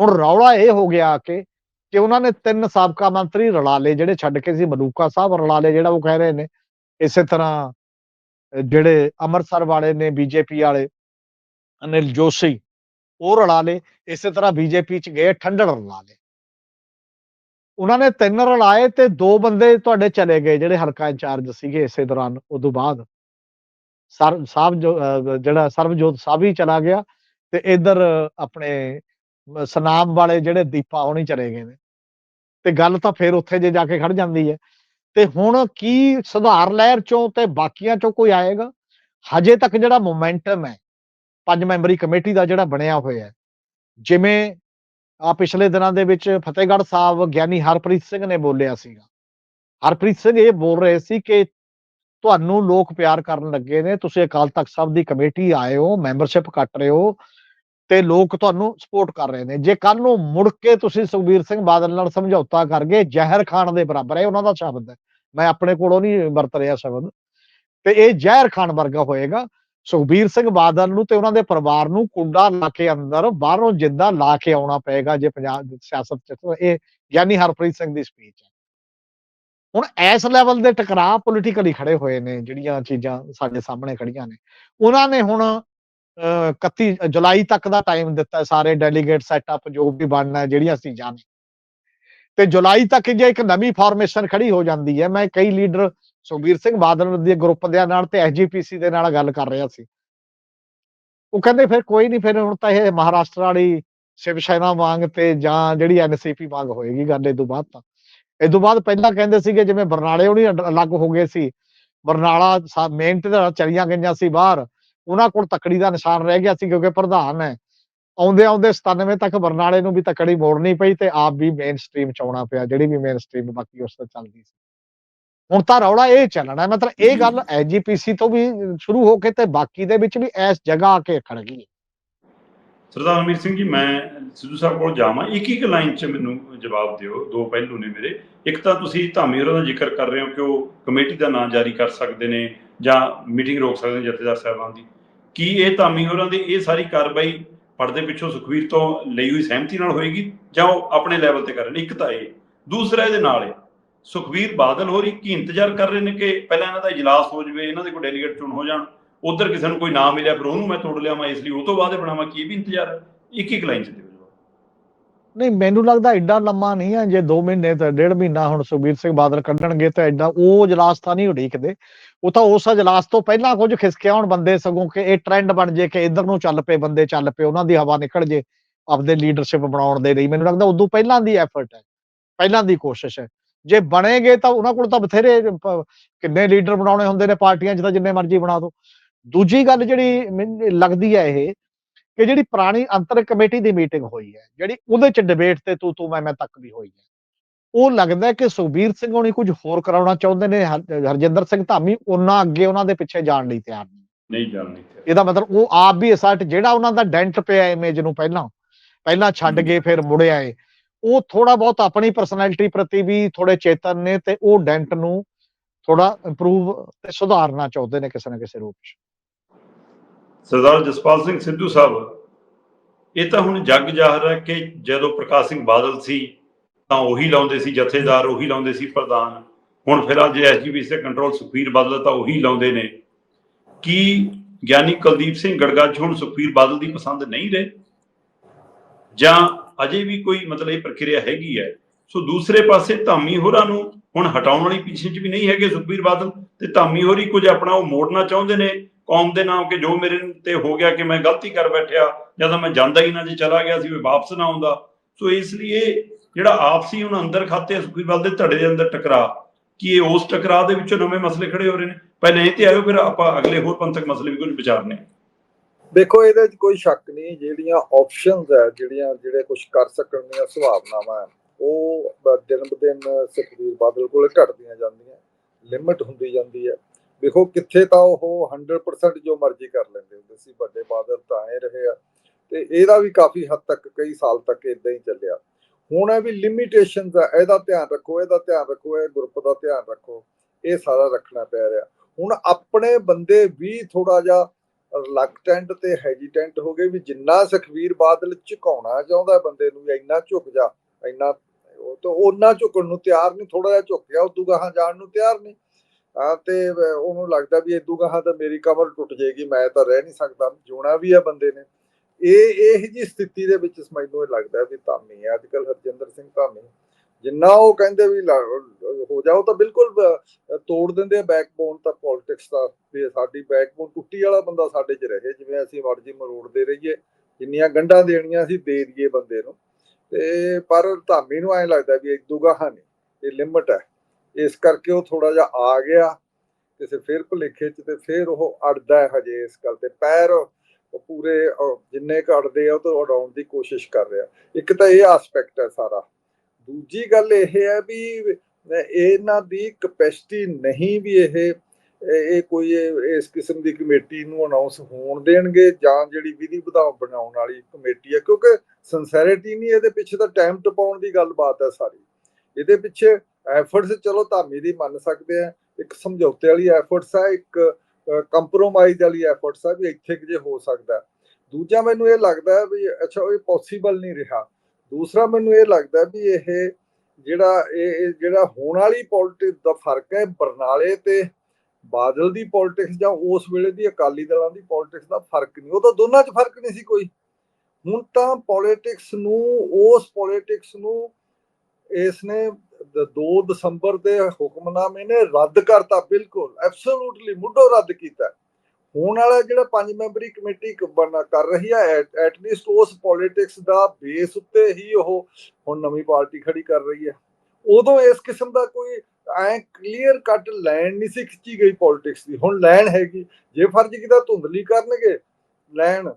ਹੁਣ ਰੌਲਾ ਇਹ ਹੋ ਗਿਆ ਕਿ ਕਿ ਉਹਨਾਂ ਨੇ ਤਿੰਨ ਸਾਬਕਾ ਮੰਤਰੀ ਰਲਾ ਲਏ, ਜਿਹੜੇ ਛੱਡ ਕੇ ਸੀ ਮਲੂਕਾ ਸਾਹਿਬ ਰਲਾ ਲਏ, ਜਿਹੜਾ ਉਹ ਕਹਿ ਰਹੇ ਨੇ। ਇਸੇ ਤਰ੍ਹਾਂ ਜਿਹੜੇ ਅੰਮ੍ਰਿਤਸਰ ਵਾਲੇ ਨੇ, ਬੀਜੇਪੀ ਵਾਲੇ, ਅਨਿਲ ਜੋਸ਼ੀ, ਉਹ ਰਲਾ ਲਏ। ਇਸੇ ਤਰ੍ਹਾਂ ਬੀਜੇਪੀ ਚ ਗਏ, ਠੰਡੜ ਰਲਾ ਲਏ। ਉਹਨਾਂ ਨੇ ਤਿੰਨ ਰਲਾਏ ਤੇ ਦੋ ਬੰਦੇ ਤੁਹਾਡੇ ਚਲੇ ਗਏ, ਜਿਹੜੇ ਹਲਕਾ ਇੰਚਾਰਜ ਸੀਗੇ ਇਸੇ ਦੌਰਾਨ। ਉਦੋਂ ਬਾਅਦ ਸਰ ਸਾਹਿਬ ਜੋ ਜਿਹੜਾ ਸਰਬਜੋਤ ਸਾਹਿਬ ਹੀ ਚਲਾ ਗਿਆ ਤੇ ਇਧਰ ਆਪਣੇ ਸਨਾਮ ਵਾਲੇ ਜਿਹੜੇ ਦੀਪਾ ਹੋਣੀ ਚਲੇ ਗਏ ਨੇ। ਤੇ ਗੱਲ ਤਾਂ ਫਿਰ ਉੱਥੇ ਜੇ ਜਾ ਕੇ ਖੜ ਜਾਂਦੀ ਹੈ। ਤੇ ਹੁਣ ਕੀ ਸੁਧਾਰ ਲਹਿਰ ਚੋਂ ਤੇ ਬਾਕੀਆਂ ਚੋਂ ਕੋਈ ਆਏਗਾ? ਹਜੇ ਤੱਕ ਜਿਹੜਾ ਮੋਮੈਂਟਮ ਹੈ, ਪੰਜ ਮੈਂਬਰੀ ਕਮੇਟੀ ਦਾ ਜਿਹੜਾ ਬਣਿਆ ਹੋਇਆ ਹੈ, ਜਿਵੇਂ ਆ ਪਿਛਲੇ ਦਿਨਾਂ ਦੇ ਵਿੱਚ ਫਤਿਹਗੜ੍ਹ ਸਾਹਿਬ ਗਿਆਨੀ ਹਰਪ੍ਰੀਤ ਸਿੰਘ ਨੇ ਬੋਲਿਆ ਸੀਗਾ। ਹਰਪ੍ਰੀਤ ਸਿੰਘ ਇਹ ਬੋਲ ਰਹੇ ਸੀ ਕਿ ਤੁਹਾਨੂੰ ਲੋਕ ਪਿਆਰ ਕਰਨ ਲੱਗੇ ਨੇ, ਤੁਸੀਂ ਅਕਾਲ ਤਖਤ ਸਾਹਿਬ ਦੀ ਕਮੇਟੀ ਆਏ ਹੋ, ਮੈਂਬਰਸ਼ਿਪ ਕੱਟ ਰਹੇ ਹੋ ਤੇ ਲੋਕ ਤੁਹਾਨੂੰ ਸਪੋਰਟ ਕਰ ਰਹੇ ਨੇ। ਜੇ ਕੱਲ ਨੂੰ ਮੁੜ ਕੇ ਤੁਸੀਂ ਸੁਖਬੀਰ ਸਿੰਘ ਬਾਦਲ ਨਾਲ ਸਮਝੌਤਾ ਕਰ ਗਏ ਜ਼ਹਿਰ ਖਾਨ ਦੇ ਬਰਾਬਰ ਹੈ ਉਹਨਾਂ ਦਾ ਸ਼ਬਦ ਹੈ। ਮੈਂ ਆਪਣੇ ਕੋਲੋਂ ਨਹੀਂ ਵਰਤ ਰਿਹਾ ਸ਼ਬਦ। ਤੇ ਇਹ ਜ਼ਹਿਰ ਖਾਨ ਵਰਗਾ ਹੋਏਗਾ। ਸੁਖਬੀਰ ਸਿੰਘ ਬਾਦਲ ਨੂੰ ਤੇ ਉਹਨਾਂ ਦੇ ਪਰਿਵਾਰ ਨੂੰ ਕੁੰਡਾ ਲਾ ਕੇ ਅੰਦਰ ਬਾਹਰੋਂ ਜਿੰਦਾ ਲਾ ਕੇ ਆਉਣਾ ਪਏਗਾ, ਜੇ ਪੰਜਾਬ ਸਿਆਸਤ ਚ। ਇਹ ਯਾਨੀ ਹਰਪ੍ਰੀਤ ਸਿੰਘ ਦੀ ਸਪੀਚ ਹੈ। ਹੁਣ ਇਸ ਲੈਵਲ ਦੇ ਟਕਰਾਅ ਪੋਲੀਟੀਕਲੀ ਖੜੇ ਹੋਏ ਨੇ, ਜਿਹੜੀਆਂ ਚੀਜ਼ਾਂ ਸਾਡੇ ਸਾਹਮਣੇ ਖੜੀਆਂ ਨੇ। ਉਹਨਾਂ ਨੇ ਹੁਣ 31 ਜੁਲਾਈ ਤੱਕ ਦਾ ਟਾਈਮ ਦਿੱਤਾ ਸਾਰੇ ਡੈਲੀਗੇਟ ਸੈਟਅਪ ਜੋ ਵੀ ਬਣਨਾ ਜਿਹੜੀਆਂ ਚੀਜ਼ਾਂ ਨੇ ਤੇ ਜੁਲਾਈ ਤੱਕ ਜੇ ਇੱਕ ਨਵੀਂ ਫਾਰਮੇਸ਼ਨ ਖੜੀ ਹੋ ਜਾਂਦੀ ਹੈ, ਮੈਂ ਕਈ ਲੀਡਰ ਸੁਖਬੀਰ ਸਿੰਘ ਬਾਦਲ ਦੇ ਗਰੁੱਪ ਦੇ ਨਾਲ ਤੇ ਐਸਜੀਪੀਸੀ ਦੇ ਨਾਲ ਗੱਲ ਕਰ ਰਿਹਾ ਸੀ। ਉਹ ਕਹਿੰਦੇ ਫਿਰ ਕੋਈ ਨਹੀਂ ਫਿਰ ਹੁਣ ਤਾਂ ਇਹ ਮਹਾਰਾਸ਼ਟਰ ਵਾਲੀ ਸ਼ਿਵ ਸੈਨਾ ਵਾਂਗ ਤੇ ਜਾਂ ਜਿਹੜੀ ਐਨਸੀਪੀ ਵਾਂਗ ਹੋਏਗੀ ਗੱਲ ਇਹ ਤੋਂ ਬਾਅਦ ਤਾਂ। ਇਹ ਤੋਂ ਬਾਅਦ ਪਹਿਲਾਂ ਕਹਿੰਦੇ ਸੀਗੇ ਜਿਵੇਂ ਬਰਨਾਲੇ ਉਹਨੀ ਅਲੱਗ ਹੋ ਗਏ ਸੀ। ਬਰਨਾਲਾ ਮੇਨ ਤੇ ਚਲੀਆਂ ਗਈਆਂ ਸੀ ਬਾਹਰ। ਉਹਨਾਂ ਕੋਲ ਤਕੜੀ ਦਾ ਨਿਸ਼ਾਨ ਰਹਿ ਗਿਆ ਸੀ ਕਿਉਂਕਿ ਪ੍ਰਧਾਨ ਹੈ ਆਉਂਦੇ ਆਉਂਦੇ 97 ਤੱਕ ਬਰਨਾਲੇ ਨੂੰ ਵੀ ਤਕੜੀ ਮੋੜਨੀ ਪਈ ਤੇ ਆਪ ਵੀ ਮੇਨ ਸਟ੍ਰੀਮ ਚ ਆਉਣਾ ਪਿਆ ਜਿਹੜੀ ਵੀ ਮੇਨ ਸਟ੍ਰੀਮ ਬਾਕੀ ਉਸ ਤੇ ਚੱਲਦੀ ਸੀ। ਹੁਣ ਤਾਂ ਰੌਲਾ ਇਹ ਚੱਲਣਾ ਹੈ, ਮਤਲਬ ਇਹ ਗੱਲ ਐਜੀਪੀਸੀ ਤੋਂ ਵੀ ਸ਼ੁਰੂ ਹੋ ਕੇ ਤੇ ਬਾਕੀ ਦੇ ਵਿੱਚ ਵੀ ਇਸ ਜਗ੍ਹਾ ਆ ਕੇ ਖੜ ਗਈ। ਹੈ। ਸਰਦਾਰ ਅਮੀਰ ਸਿੰਘ ਜੀ ਮੈਂ ਸਿੱਧੂ ਸਾਹਿਬ ਕੋਲ ਜਾਵਾਂ। ਇੱਕ ਇੱਕ ਲਾਈਨ 'ਚ ਮੈਨੂੰ ਜਵਾਬ ਦਿਓ ਦੋ ਪਹਿਲੂ ਨੇ ਮੇਰੇ। ਇੱਕ ਤਾਂ ਤੁਸੀਂ ਧਾਮੀ ਹੋਰਾਂ ਦਾ ਜ਼ਿਕਰ ਕਰ ਰਹੇ ਹੋ ਕਿ ਉਹ ਕਮੇਟੀ ਦਾ ਨਾਂ ਜਾਰੀ ਕਰ ਸਕਦੇ ਨੇ ਜਾਂ ਮੀਟਿੰਗ ਰੋਕ ਸਕਦੇ ਨੇ ਜਥੇਦਾਰ ਸਾਹਿਬਾਨ ਦੀ। ਕੀ ਇਹ ਧਾਮੀ ਹੋਰਾਂ ਦੀ ਇਹ ਸਾਰੀ ਕਾਰਵਾਈ ਪਰਦੇ ਪਿੱਛੋਂ ਸੁਖਵੀਰ ਤੋਂ ਲਈ ਹੋਈ ਸਹਿਮਤੀ ਨਾਲ ਹੋਏਗੀ ਜਾਂ ਉਹ ਆਪਣੇ ਲੈਵਲ ਤੇ ਕਰਨ ਇੱਕ ਤਾਂ ਇਹ। ਦੂਸਰਾ ਇਹਦੇ ਨਾਲ ਹੈ ਸੁਖਵੀਰ ਬਾਦਲ ਹੋਰੀ ਕੀ ਇੰਤਜ਼ਾਰ ਕਰ ਰਹੇ ਨੇ ਕਿ ਪਹਿਲਾਂ ਇਹਨਾਂ ਦਾ ਇਜਲਾਸ ਹੋ ਜਾਵੇ, ਇਹਨਾਂ ਦੇ ਕੋਈ ਡੈਲੀਗੇਟ ਚੁਣ ਹੋ ਜਾਣ, ਉਧਰ ਕਿਸੇ ਨੂੰ ਕੋਈ ਨਾਮ ਮਿਲਿਆ ਫਿਰ ਉਹਨੂੰ ਮੈਂ ਤੋੜ ਲਿਆ ਮੈਂ ਇਸ ਲਈ ਉਹ ਤੋਂ ਬਾਅਦ ਬਣਾਵਾਂ ਕੀ ਇਹ ਵੀ ਇੰਤਜ਼ਾਰ ਇੱਕ ਇੱਕ ਲਾਈਨ ਚ ਦਿਓ ਨਹੀਂ, ਮੈਨੂੰ ਲੱਗਦਾ ਐਡਾ ਲੰਮਾ ਨਹੀਂ ਹੈ, ਜੇ 2 ਮਹੀਨੇ ਤੇ ਡੇਢ ਮਹੀਨਾ ਹੁਣ ਸੁਖਬੀਰ ਸਿੰਘ ਬਾਦਲ ਕੱਢਣਗੇ ਤਾਂ ਐਡਾ ਉਹ ਇਜਲਾਸ ਤਾਂ ਨਹੀਂ ਉਡੀਕਦੇ। ਉਹ ਤਾਂ ਉਸ ਇਜਲਾਸ ਤੋਂ ਪਹਿਲਾਂ ਕੁਝ ਖਿਸਕਿਆ ਹੁਣ ਬੰਦੇ ਸਗੋਂ ਕਿ ਇਹ ਟ੍ਰੈਂਡ ਬਣ ਜੇ ਕਿ ਇਧਰ ਨੂੰ ਚੱਲ ਪਏ, ਬੰਦੇ ਚੱਲ ਪਏ, ਉਹਨਾਂ ਦੀ ਹਵਾ ਨਿਕਲ ਜੇ, ਆਪਦੇ ਲੀਡਰਸ਼ਿਪ ਬਣਾਉਣ ਦੇ ਲਈ। ਮੈਨੂੰ ਲੱਗਦਾ ਉਦੋਂ ਪਹਿਲਾਂ ਦੀ ਐਫਰਟ ਹੈ, ਪਹਿਲਾਂ ਦੀ ਕੋਸ਼ਿਸ਼ ਹੈ। ਜੇ ਬਣੇਗੇ ਤਾਂ ਉਹਨਾਂ ਕੋਲ ਤਾਂ ਬਥੇਰੇ ਕਿੰਨੇ ਲੀਡਰ ਬਣਾਉਣੇ ਹੁੰਦੇ ਨੇ ਪਾਰਟੀਆਂ 'ਚ ਤਾਂ ਜਿੰਨੇ ਮਰਜ਼ੀ ਬਣਾ ਦੋ। ਦੂਜੀ ਗੱਲ ਜਿਹੜੀ ਮੈਨੂੰ ਲੱਗਦੀ ਹੈ ਇਹ ਕਿ ਜਿਹੜੀ ਪੁਰਾਣੀ ਅੰਤਰ ਕਮੇਟੀ ਦੀ ਮੀਟਿੰਗ ਹੋਈ ਹੈ, ਜਿਹੜੀ ਉਹਦੇ 'ਚ ਡਿਬੇਟ ਤੇ ਤੂੰ ਤੂੰ ਮੈਂ ਮੈਂ ਤੱਕ ਵੀ ਹੋਈ ਹੈ। ਉਹ ਲੱਗਦਾ ਕਿ ਸੁਖਬੀਰ ਸਿੰਘ ਹੋਣੀ ਕੁਝ ਹੋਰ ਕਰਾਉਣਾ ਚਾਹੁੰਦੇ ਨੇ ਹਰ- ਹਰਜਿੰਦਰ ਸਿੰਘ ਧਾਮੀ ਉਹਨਾਂ ਅੱਗੇ ਉਹਨਾਂ ਦੇ ਪਿੱਛੇ ਜਾਣ ਲਈ ਤਿਆਰ ਨਹੀਂ ਨਹੀਂ ਜਾਣਨੀ ਤੇ ਇਹਦਾ ਮਤਲਬ ਉਹ ਆਪ ਵੀ ਅਸਰਟ ਜਿਹੜਾ ਉਹਨਾਂ ਦਾ ਡੈਂਟ ਪਿਆ ਇਮੇਜ ਨੂੰ ਪਹਿਲਾਂ ਪਹਿਲਾਂ ਛੱਡ ਗਏ ਫਿਰ ਮੁੜ ਆਏ। ਉਹ ਥੋੜਾ ਬਹੁਤ ਆਪਣੀ ਪਰਸਨੈਲਿਟੀ ਪ੍ਰਤੀ ਵੀ ਥੋੜੇ ਚੇਤਨ ਨੇ ਤੇ ਉਹ ਡੈਂਟ ਨੂੰ ਥੋੜਾ ਇੰਪਰੂਵ ਤੇ ਸੁਧਾਰਨਾ ਚਾਹੁੰਦੇ ਨੇ ਕਿਸੇ ਨਾ ਕਿਸੇ ਰੂਪ 'ਚ। ਸਰਦਾਰ ਜਸਪਾਲ ਸਿੰਘ ਸਿੱਧੂ ਸਾਹਿਬ ਇਹ ਤਾਂ ਹੁਣ ਜੱਗ ਜ਼ਾਹਰ ਹੈ ਕਿ ਜਦੋਂ ਪ੍ਰਕਾਸ਼ ਸਿੰਘ ਬਾਦਲ ਸੀ ਤਾਂ ਉਹੀ ਲਾਉਂਦੇ ਸੀ, ਜਥੇਦਾਰ ਉਹੀ ਲਾਉਂਦੇ ਸੀ ਪ੍ਰਧਾਨ। ਹੁਣ ਫਿਰ ਅੱਜ SGPC control Sukhbir Badal ਤਾਂ ਉਹੀ ਲਾਉਂਦੇ ਨੇ। ਕੀ ਗਿਆਨੀ ਕੁਲਦੀਪ ਸਿੰਘ ਗੜਗੜ ਹੁਣ ਸੁਖਬੀਰ ਬਾਦਲ ਦੀ ਪਸੰਦ ਨਹੀਂ ਰਹੇ? ਜਾਂ ਅਜੇ ਵੀ ਕੋਈ ਮਤਲਬ ਇਹ ਪ੍ਰਕਿਰਿਆ ਹੈਗੀ ਹੈ? ਸੋ ਦੂਸਰੇ ਪਾਸੇ ਧਾਮੀ ਹੋਰਾਂ ਨੂੰ ਹੁਣ ਹਟਾਉਣ ਵਾਲੀ ਪਿੱਛੇ ਚ ਵੀ ਨਹੀਂ ਹੈਗੇ ਸੁਖਬੀਰ ਬਾਦਲ ਤੇ ਧਾਮੀ ਹੋਰੀ ਕੁਝ ਆਪਣਾ ਉਹ ਮੋੜਨਾ ਚਾਹੁੰਦੇ ਨੇ? ਕੌਮ ਦੇ ਨਾਮ ਕਿ ਜੋ ਮੇਰੇ ਤੇ ਹੋ ਗਿਆ ਕਿ ਮੈਂ ਗਲਤੀ ਕਰ ਬੈਠਿਆ, ਜਾਂ ਤਾਂ ਮੈਂ ਜਾਂਦਾ ਹੀ ਨਾ ਜੇ ਚਲਾ ਗਿਆ ਸੀ ਵੀ ਵਾਪਸ ਨਾ ਆਉਂਦਾ। ਸੋ ਇਸ ਲਈ ਜਿਹੜਾ ਆਪਸੀ ਹੁਣ ਅੰਦਰ ਖਾਤੇ ਆ ਸੁਖਬੀਰ ਬਾਦਲ ਦੇ ਧੜੇ ਦੇ ਅੰਦਰ ਟਕਰਾ ਕੀ ਇਹ ਉਸ ਟਕਰਾ ਦੇ ਵਿੱਚੋਂ ਨਵੇਂ ਮਸਲੇ ਖੜੇ ਹੋ ਰਹੇ ਨੇ? ਪਹਿਲੇ ਇਹ ਤੇ ਆਇਓ, ਫਿਰ ਆਪਾਂ ਅਗਲੇ ਹੋਰ ਪੰਥਕ ਮਸਲੇ ਵੀ ਕੁਝ ਵਿਚਾਰਨੇ ਦੇਖੋ, ਇਹਦੇ ਵਿੱਚ ਕੋਈ ਸ਼ੱਕ ਨਹੀਂ, ਜਿਹੜੀਆਂ ਆਪਸ਼ਨਸ ਹੈ, ਜਿਹੜੀਆਂ, ਜਿਹੜੇ ਕੁਝ ਕਰ ਸਕਣ ਦੀਆਂ ਸੰਭਾਵਨਾਵਾਂ ਉਹ ਦਿਨ ਬ ਦਿਨ ਬਾਦਲ ਕੋਲ ਘਟਦੀਆਂ ਜਾਂਦੀਆਂ ਲਿਮਿਟ ਹੁੰਦੀ ਜਾਂਦੀ ਹੈ। ਦੇਖੋ, ਕਿੱਥੇ ਤਾਂ ਉਹ 100% ਜੋ ਮਰਜ਼ੀ ਕਰ ਲੈਂਦੇ ਹੁੰਦੇ ਸੀ, ਵੱਡੇ ਬਾਦਲ ਤਾਂ ਐ ਰਹੇ ਆ, ਤੇ ਇਹਦਾ ਵੀ ਕਾਫੀ ਹੱਦ ਤੱਕ, ਕਈ ਸਾਲ ਤੱਕ ਇਦਾਂ ਹੀ ਚੱਲਿਆ। ਹੁਣ ਇਹ ਵੀ ਲਿਮਿਟੇਸ਼ਨਸ ਆ, ਇਹਦਾ ਧਿਆਨ ਰੱਖੋ, ਇਹਦਾ ਧਿਆਨ ਰੱਖੋ, ਇਹ ਗਰੁੱਪ ਦਾ ਧਿਆਨ ਰੱਖੋ, ਇਹ ਸਾਰਾ ਰੱਖਣਾ ਪੈ ਰਿਹਾ। ਹੁਣ ਆਪਣੇ ਬੰਦੇ ਵੀ ਥੋੜਾ ਜਿਹਾ ਰਿਲੈਕਟੈਂਟ ਤੇ ਹੈਜੀਟੈਂਟ ਹੋ ਗਏ ਵੀ ਜਿੰਨਾ ਸੁਖਵੀਰ ਬਾਦਲ ਝੁਕਾਉਣਾ ਚਾਹੁੰਦਾ ਬੰਦੇ ਨੂੰ ਇੰਨਾ ਝੁਕ ਜਾ, ਇੰਨਾ ਉਹ ਤਾਂ ਉਹਨਾਂ ਝੁਕਣ ਨੂੰ ਤਿਆਰ ਨਹੀਂ ਥੋੜਾ ਜਿਹਾ ਝੁਕ ਗਿਆ, ਉਦੋਂ ਗਾਹਾਂ ਜਾਣ ਨੂੰ ਤਿਆਰ ਨਹੀਂ। ਆ ਤੇ ਉਹਨੂੰ ਲੱਗਦਾ ਵੀ ਇਦੋਂ ਗਾਹਾਂ ਤਾਂ ਮੇਰੀ ਕਮਰ ਟੁੱਟ ਜਾਏਗੀ, ਮੈਂ ਤਾਂ ਰਹਿ ਨਹੀਂ ਸਕਦਾ, ਜਿਉਣਾ ਵੀ ਆ ਬੰਦੇ ਨੇ। ਇਹ ਇਹ ਜੀ ਸਥਿਤੀ ਦੇ ਵਿੱਚ ਮੈਨੂੰ ਇਹ ਲੱਗਦਾ ਵੀ ਧਾਮੀ ਹੈ। ਅੱਜਕੱਲ ਹਰਜਿੰਦਰ ਸਿੰਘ ਧਾਮੀ, ਜਿੰਨਾ ਉਹ ਕਹਿੰਦੇ ਵੀ ਹੋ ਜਾਓ ਤਾਂ ਬਿਲਕੁਲ ਤੋੜ ਦਿੰਦੇ ਆ ਬੈਕਬੋਨ ਤਾਂ ਪੋਲਿਟਿਕਸ ਦਾ, ਵੀ ਸਾਡੀ ਬੈਕਬੋਨ ਟੁੱਟੀ ਵਾਲਾ ਬੰਦਾ ਸਾਡੇ 'ਚ ਰਹੇ, ਜਿਵੇਂ ਅਸੀਂ ਮਰਜ਼ੀ ਮਰੋੜਦੇ ਰਹੀਏ, ਜਿੰਨੀਆਂ ਗੰਢਾਂ ਦੇਣੀਆਂ ਸੀ ਦੇ ਦਈਏ ਬੰਦੇ ਨੂੰ। ਤੇ ਪਰ ਧਾਮੀ ਨੂੰ ਐਂ ਲੱਗਦਾ ਵੀ ਇੱਕ ਦੁਗਾਹਾ ਨਹੀਂ ਇਹ ਲਿਮਟ ਹੈ। ਇਸ ਕਰਕੇ ਉਹ ਥੋੜਾ ਜਿਹਾ ਆ ਗਿਆ ਕਿਸੇ ਫਿਰ ਭੁਲੇਖੇ 'ਚ ਤੇ ਫਿਰ ਉਹ ਅੜਦਾ ਹੈ ਹਜੇ ਇਸ ਗੱਲ ਤੇ। ਪੈਰ ਪੂਰੇ ਜਿੰਨੇ ਕੁ ਆ ਉਹ ਤੋਂ ਉਡਾਉਣ ਦੀ ਕੋਸ਼ਿਸ਼ ਕਰ ਰਿਹਾ। ਇੱਕ ਤਾਂ ਇਹ ਐਸਪੈਕਟ ਹੈ ਸਾਰਾ। ਦੂਜੀ ਗੱਲ ਇਹ ਹੈ ਵੀ ਇਹਨਾਂ ਦੀ ਕਪੈਸਿਟੀ ਨਹੀਂ ਵੀ ਇਹ ਇਹ ਕੋਈ ਇਸ ਕਿਸਮ ਦੀ ਕਮੇਟੀ ਨੂੰ ਅਨਾਉਂਸ ਹੋਣ ਦੇਣਗੇ ਜਾਂ ਜਿਹੜੀ ਵਿਧੀ ਵਿਧਾਨ ਬਣਾਉਣ ਵਾਲੀ ਕਮੇਟੀ ਹੈ, ਕਿਉਂਕਿ ਸਿੰਸੈਰਿਟੀ ਨਹੀਂ, ਇਹਦੇ ਪਿੱਛੇ ਤਾਂ ਟਾਈਮ ਟਪਾਉਣ ਦੀ ਗੱਲਬਾਤ ਹੈ ਸਾਰੀ। ਇਹਦੇ ਪਿੱਛੇ ਐਫਰਟਸ ਚਲੋ ਧਾਮੀ ਦੀ ਮੰਨ ਸਕਦੇ ਆ, ਇੱਕ ਸਮਝੌਤੇ ਵਾਲੀ ਐਫਰਟਸ ਹੈ ਇੱਕ ਕੰਪਰੋਮਾਈਜ਼ ਵਾਲੀ ਐਫਰਟਸ ਹੈ ਵੀ ਇੱਥੇ ਕਿ ਜੇ ਹੋ ਸਕਦਾ ਦੂਜਾ ਮੈਨੂੰ ਇਹ ਲੱਗਦਾ ਵੀ, ਅੱਛਾ, ਇਹ ਪੋਸੀਬਲ ਨਹੀਂ ਰਿਹਾ। ਦੂਸਰਾ ਮੈਨੂੰ ਇਹ ਲੱਗਦਾ ਵੀ ਇਹ ਜਿਹੜਾ ਇਹ ਜਿਹੜਾ ਹੋਣ ਵਾਲੀ ਪੋਲਿਟਿਕਸ ਦਾ ਫ਼ਰਕ ਹੈ, ਬਰਨਾਲੇ ਤੇ ਬਾਦਲ ਦੀ ਪੋਲਿਟਿਕਸ ਜਾਂ ਉਸ ਵੇਲੇ ਦੀ ਅਕਾਲੀ ਦਲਾਂ ਦੀ ਪੋਲਿਟਿਕਸ ਦਾ ਫ਼ਰਕ ਨਹੀਂ। ਉਹ ਤਾਂ ਦੋਨਾਂ 'ਚ ਫ਼ਰਕ ਨਹੀਂ ਸੀ ਕੋਈ। ਹੁਣ ਤਾਂ ਪੋਲਿਟਿਕਸ ਨੂੰ, ਉਸ ਪੋਲਿਟਿਕਸ ਨੂੰ ਇਸ ਨੇ 2 ਦਸੰਬਰ ਦੇ ਹੁਕਮਨਾਮੇ ਨੇ ਰੱਦ ਕਰਤਾ, ਬਿਲਕੁਲ ਐਬਸੋਲੂਟਲੀ ਮੁੱਢੋਂ ਰੱਦ ਕੀਤਾ। ਹੁਣ ਵਾਲਾ ਜਿਹੜਾ ਪੰਜ ਮੈਂਬਰੀ ਕਮੇਟੀ ਬਣਾ ਕਰ ਰਹੀ ਹੈ ਐਟ ਉਸ ਪੋਲਿਟਿਕਸ ਦਾ ਬੇਸ ਉੱਤੇ ਹੀ ਉਹ ਹੁਣ ਨਵੀਂ ਪਾਰਟੀ ਖੜੀ ਕਰ ਰਹੀ ਹੈ ਉਦੋਂ ਇਸ ਕਿਸਮ ਦਾ ਕੋਈ ਐ ਕਲੀਅਰ ਕੱਟ ਲੈਣ ਨਹੀਂ ਸੀ ਖਿੱਚੀ ਗਈ ਪੋਲਿਟਿਕਸ ਦੀ। ਹੁਣ ਲੈਣ ਹੈਗੀ, ਜੇ ਫਰਜ਼ ਕੀਤਾ ਧੁੰਦਲੀ ਕਰਨਗੇ ਲੈਣ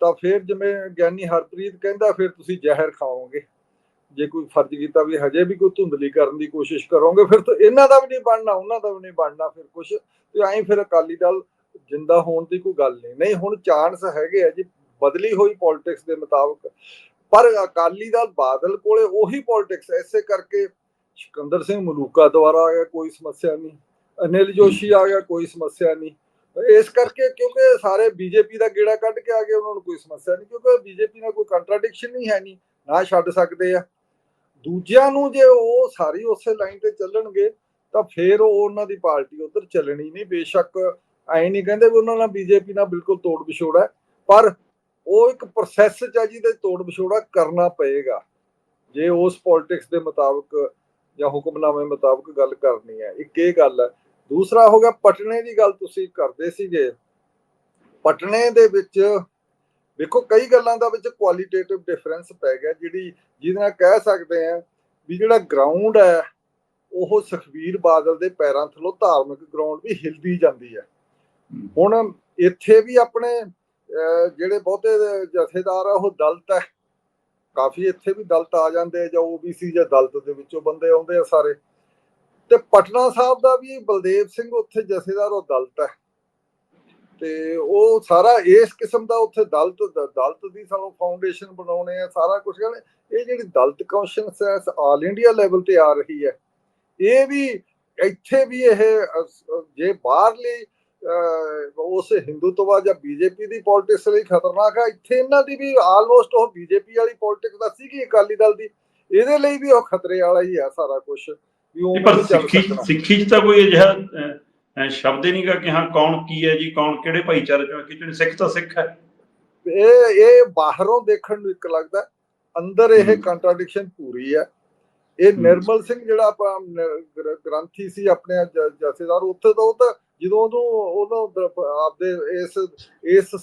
ਤਾਂ ਫਿਰ ਜਿਵੇਂ ਗਿਆਨੀ ਹਰਪ੍ਰੀਤ ਕਹਿੰਦਾ, ਫਿਰ ਤੁਸੀਂ ਜ਼ਹਿਰ ਖਾਓਗੇ। ਜੇ ਕੋਈ ਫਰਜ਼ ਕੀਤਾ ਵੀ ਹਜੇ ਵੀ ਕੋਈ ਧੁੰਦਲੀ ਕਰਨ ਦੀ ਕੋਸ਼ਿਸ਼ ਕਰੋਗੇ, ਫਿਰ ਤਾਂ ਇਹਨਾਂ ਦਾ ਵੀ ਨਹੀਂ ਬਣਨਾ, ਉਹਨਾਂ ਦਾ ਵੀ ਨਹੀਂ ਬਣਨਾ ਫਿਰ ਕੁਝ ਤੇ ਐਂ ਫਿਰ ਅਕਾਲੀ ਦਲ ਜਿੰਦਾ ਹੋਣ ਦੀ ਕੋਈ ਗੱਲ ਨਹੀਂ। ਨਹੀਂ, ਹੁਣ ਚਾਂਸ ਹੈਗੇ ਆ ਜੀ, ਬਦਲੀ ਹੋਈ ਪੋਲਿਟਿਕਸ ਦੇ ਮੁਤਾਬਕ। ਪਰ ਅਕਾਲੀ ਦਲ ਬਾਦਲ ਕੋਲੇ ਉਹੀ ਪੋਲਿਟਿਕਸ ਐਸੇ ਕਰਕੇ ਸਿਕੰਦਰ ਸਿੰਘ ਮਲੂਕਾ ਦੁਆਰਾ ਆ ਗਿਆ, ਕੋਈ ਸਮੱਸਿਆ ਨਹੀਂ। ਅਨਿਲ ਜੋਸ਼ੀ ਆ ਗਿਆ, ਕੋਈ ਸਮੱਸਿਆ ਨਹੀਂ। ਇਸ ਕਰਕੇ ਕਿਉਂਕਿ ਸਾਰੇ ਬੀਜੇਪੀ ਦਾ ਗੇੜਾ ਕੱਢ ਕੇ ਆ ਗਏ, ਉਹਨਾਂ ਨੂੰ ਕੋਈ ਸਮੱਸਿਆ ਨਹੀਂ। ਕਿਉਂਕਿ ਬੀਜੇਪੀ ਨਾਲ ਕੋਈ ਕੰਟਰਡਿਕਸ਼ਨ ਨਹੀਂ ਹੈ ਨਹੀਂ ਨਾ ਛੱਡ ਸਕਦੇ ਆ। ਦੂਜਿਆਂ ਨੂੰ ਜੇ ਉਹ ਸਾਰੀ ਉਸੇ ਲਾਈਨ ਤੇ ਚੱਲਣਗੇ, ਤਾਂ ਫਿਰ ਉਹ ਉਹਨਾਂ ਦੀ ਪਾਰਟੀ ਉਧਰ ਚੱਲਣੀ ਨਹੀਂ, ਬੇਸ਼ੱਕ ਐ ਨਹੀਂ ਕਹਿੰਦੇ ਵੀ ਉਹਨਾਂ ਨਾਲ ਬੀਜੇਪੀ ਨਾਲ ਬਿਲਕੁਲ ਤੋੜ ਵਿਛੋੜਾ ਪਰ ਉਹ ਇੱਕ ਪ੍ਰੋਸੈਸ ਚ ਆ ਜਿਹਦੇ ਤੋੜ ਵਿਛੋੜਾ ਕਰਨਾ ਪਏਗਾ। ਜੇ ਉਸ ਪੋਲਿਟਿਕਸ ਦੇ ਮੁਤਾਬਕ ਜਾਂ ਹੁਕਮਨਾਮੇ ਮੁਤਾਬਕ ਗੱਲ ਕਰਨੀ ਹੈ, ਇੱਕ ਇਹ ਗੱਲ ਹੈ। ਦੂਸਰਾ ਹੋ ਗਿਆ, ਪਟਨੇ ਦੀ ਗੱਲ ਤੁਸੀਂ ਕਰਦੇ ਸੀਗੇ। ਪਟਨੇ ਦੇ ਵਿੱਚ ਵੇਖੋ ਕਈ ਗੱਲਾਂ ਦਾ ਵਿੱਚ ਕੁਆਲੀਟੇਟਿਵ ਡਿਫਰੈਂਸ ਪੈ ਗਿਆ ਜਿਹੜੀ ਜਿਹਦੇ ਨਾਲ ਕਹਿ ਸਕਦੇ ਆ ਵੀ ਜਿਹੜਾ ਗਰਾਊਂਡ ਹੈ ਉਹ ਸੁਖਬੀਰ ਬਾਦਲ ਦੇ ਪੈਰਾਂ ਥੱਲੋਂ ਧਾਰਮਿਕ ਗਰਾਊਂਡ ਵੀ ਹਿਲਦੀ ਜਾਂਦੀ ਹੈ। ਹੁਣ ਇੱਥੇ ਵੀ ਆਪਣੇ ਜਿਹੜੇ ਬਹੁਤੇ ਜਥੇਦਾਰ ਆ ਉਹ ਦਲਤ ਹੈ। ਕਾਫੀ ਇੱਥੇ ਵੀ ਦਲਤ ਆ ਜਾਂਦੇ ਆ ਜਾਂ ਓਬੀਸੀ ਜਾਂ ਦਲਤ ਦੇ ਵਿੱਚੋਂ ਬੰਦੇ ਆਉਂਦੇ ਆ ਸਾਰੇ। ਤੇ ਪਟਨਾ ਸਾਹਿਬ ਦਾ ਵੀ ਬਲਦੇਵ ਸਿੰਘ ਉੱਥੇ ਜਥੇਦਾਰ ਉਹ ਦਲਤ ਹੈ। ਤੇ ਉਹ ਸਾਰਾ ਇਸ ਕਿਸਮ ਦਾ ਉੱਥੇ ਦਲਤ ਦਲਤ ਦੀ ਸਾਨੂੰ ਫਾਊਂਡੇਸ਼ਨ ਬਣਾਉਣੇ ਆ ਸਾਰਾ ਕੁਝ ਇਹ ਜਿਹੜੀ Dalit conscious all India level ਤੇ ਆ ਰਹੀ ਹੈ। ਇਹ ਵੀ ਇੱਥੇ ਵੀ ਇਹ ਜੇ ਬਾਹਰਲੀ ਉਸ ਹਿੰਦੂਤਵਾ ਜਾਂ ਬੀਜੇਪੀ ਦੀ ਪੋਲਿਟਿਕਸ ਲਈ ਖਤਰਨਾਕ ਹੈ ਇੱਥੇ ਇਹਨਾਂ ਦੀ ਵੀ ਆਲਮੋਸਟ ਉਹ ਬੀਜੇਪੀ ਵਾਲੀ ਪੋਲਿਟਿਕਸ ਦਾ ਸੀਗੀ ਅਕਾਲੀ ਦਲ ਦੀ? ਇਹਦੇ ਲਈ ਵੀ ਉਹ ਖਤਰੇ ਵਾਲਾ ਹੀ ਹੈ ਸਾਰਾ ਕੁਝ ਵੀ ਉਹ ਸਿੱਖੀ ਸਿੱਖੀ 'ਚ ਤਾਂ ਕੋਈ ਅਜਿਹਾ ਸ਼ਬਦ ਹੀ ਨਹੀਂਗਾ ਕਿ ਹਾਂ ਕੌਣ ਕੀ ਹੈ ਜੀ ਕੌਣ ਕਿਹੜੇ ਭਾਈਚਾਰੇ ਚੋਂ ਕਿ ਜਿਹੜੀ ਸਿੱਖ ਤਾਂ ਸਿੱਖ ਹੈ ਇਹ ਇਹ ਬਾਹਰੋਂ ਦੇਖਣ ਨੂੰ ਇੱਕ ਲੱਗਦਾ ਅੰਦਰ ਇਹ। ਕੰਟਰਡਿਕਸ਼ਨ ਪੂਰੀ ਹੈ ਇਹ। ਨਿਰਮਲ ਸਿੰਘ ਜਿਹੜਾ ਗ੍ਰ- ਗ੍ਰੰਥੀ ਸੀ ਆਪਣੇ ਜਥੇਦਾਰ ਉੱਥੇ ਤਾਂ ਉਹ ਤਾਂ ਜਦੋਂ ਉਹਨੂੰ ਉਹਨੂੰ ਆਪਦੇ ਇਸ ਇਸ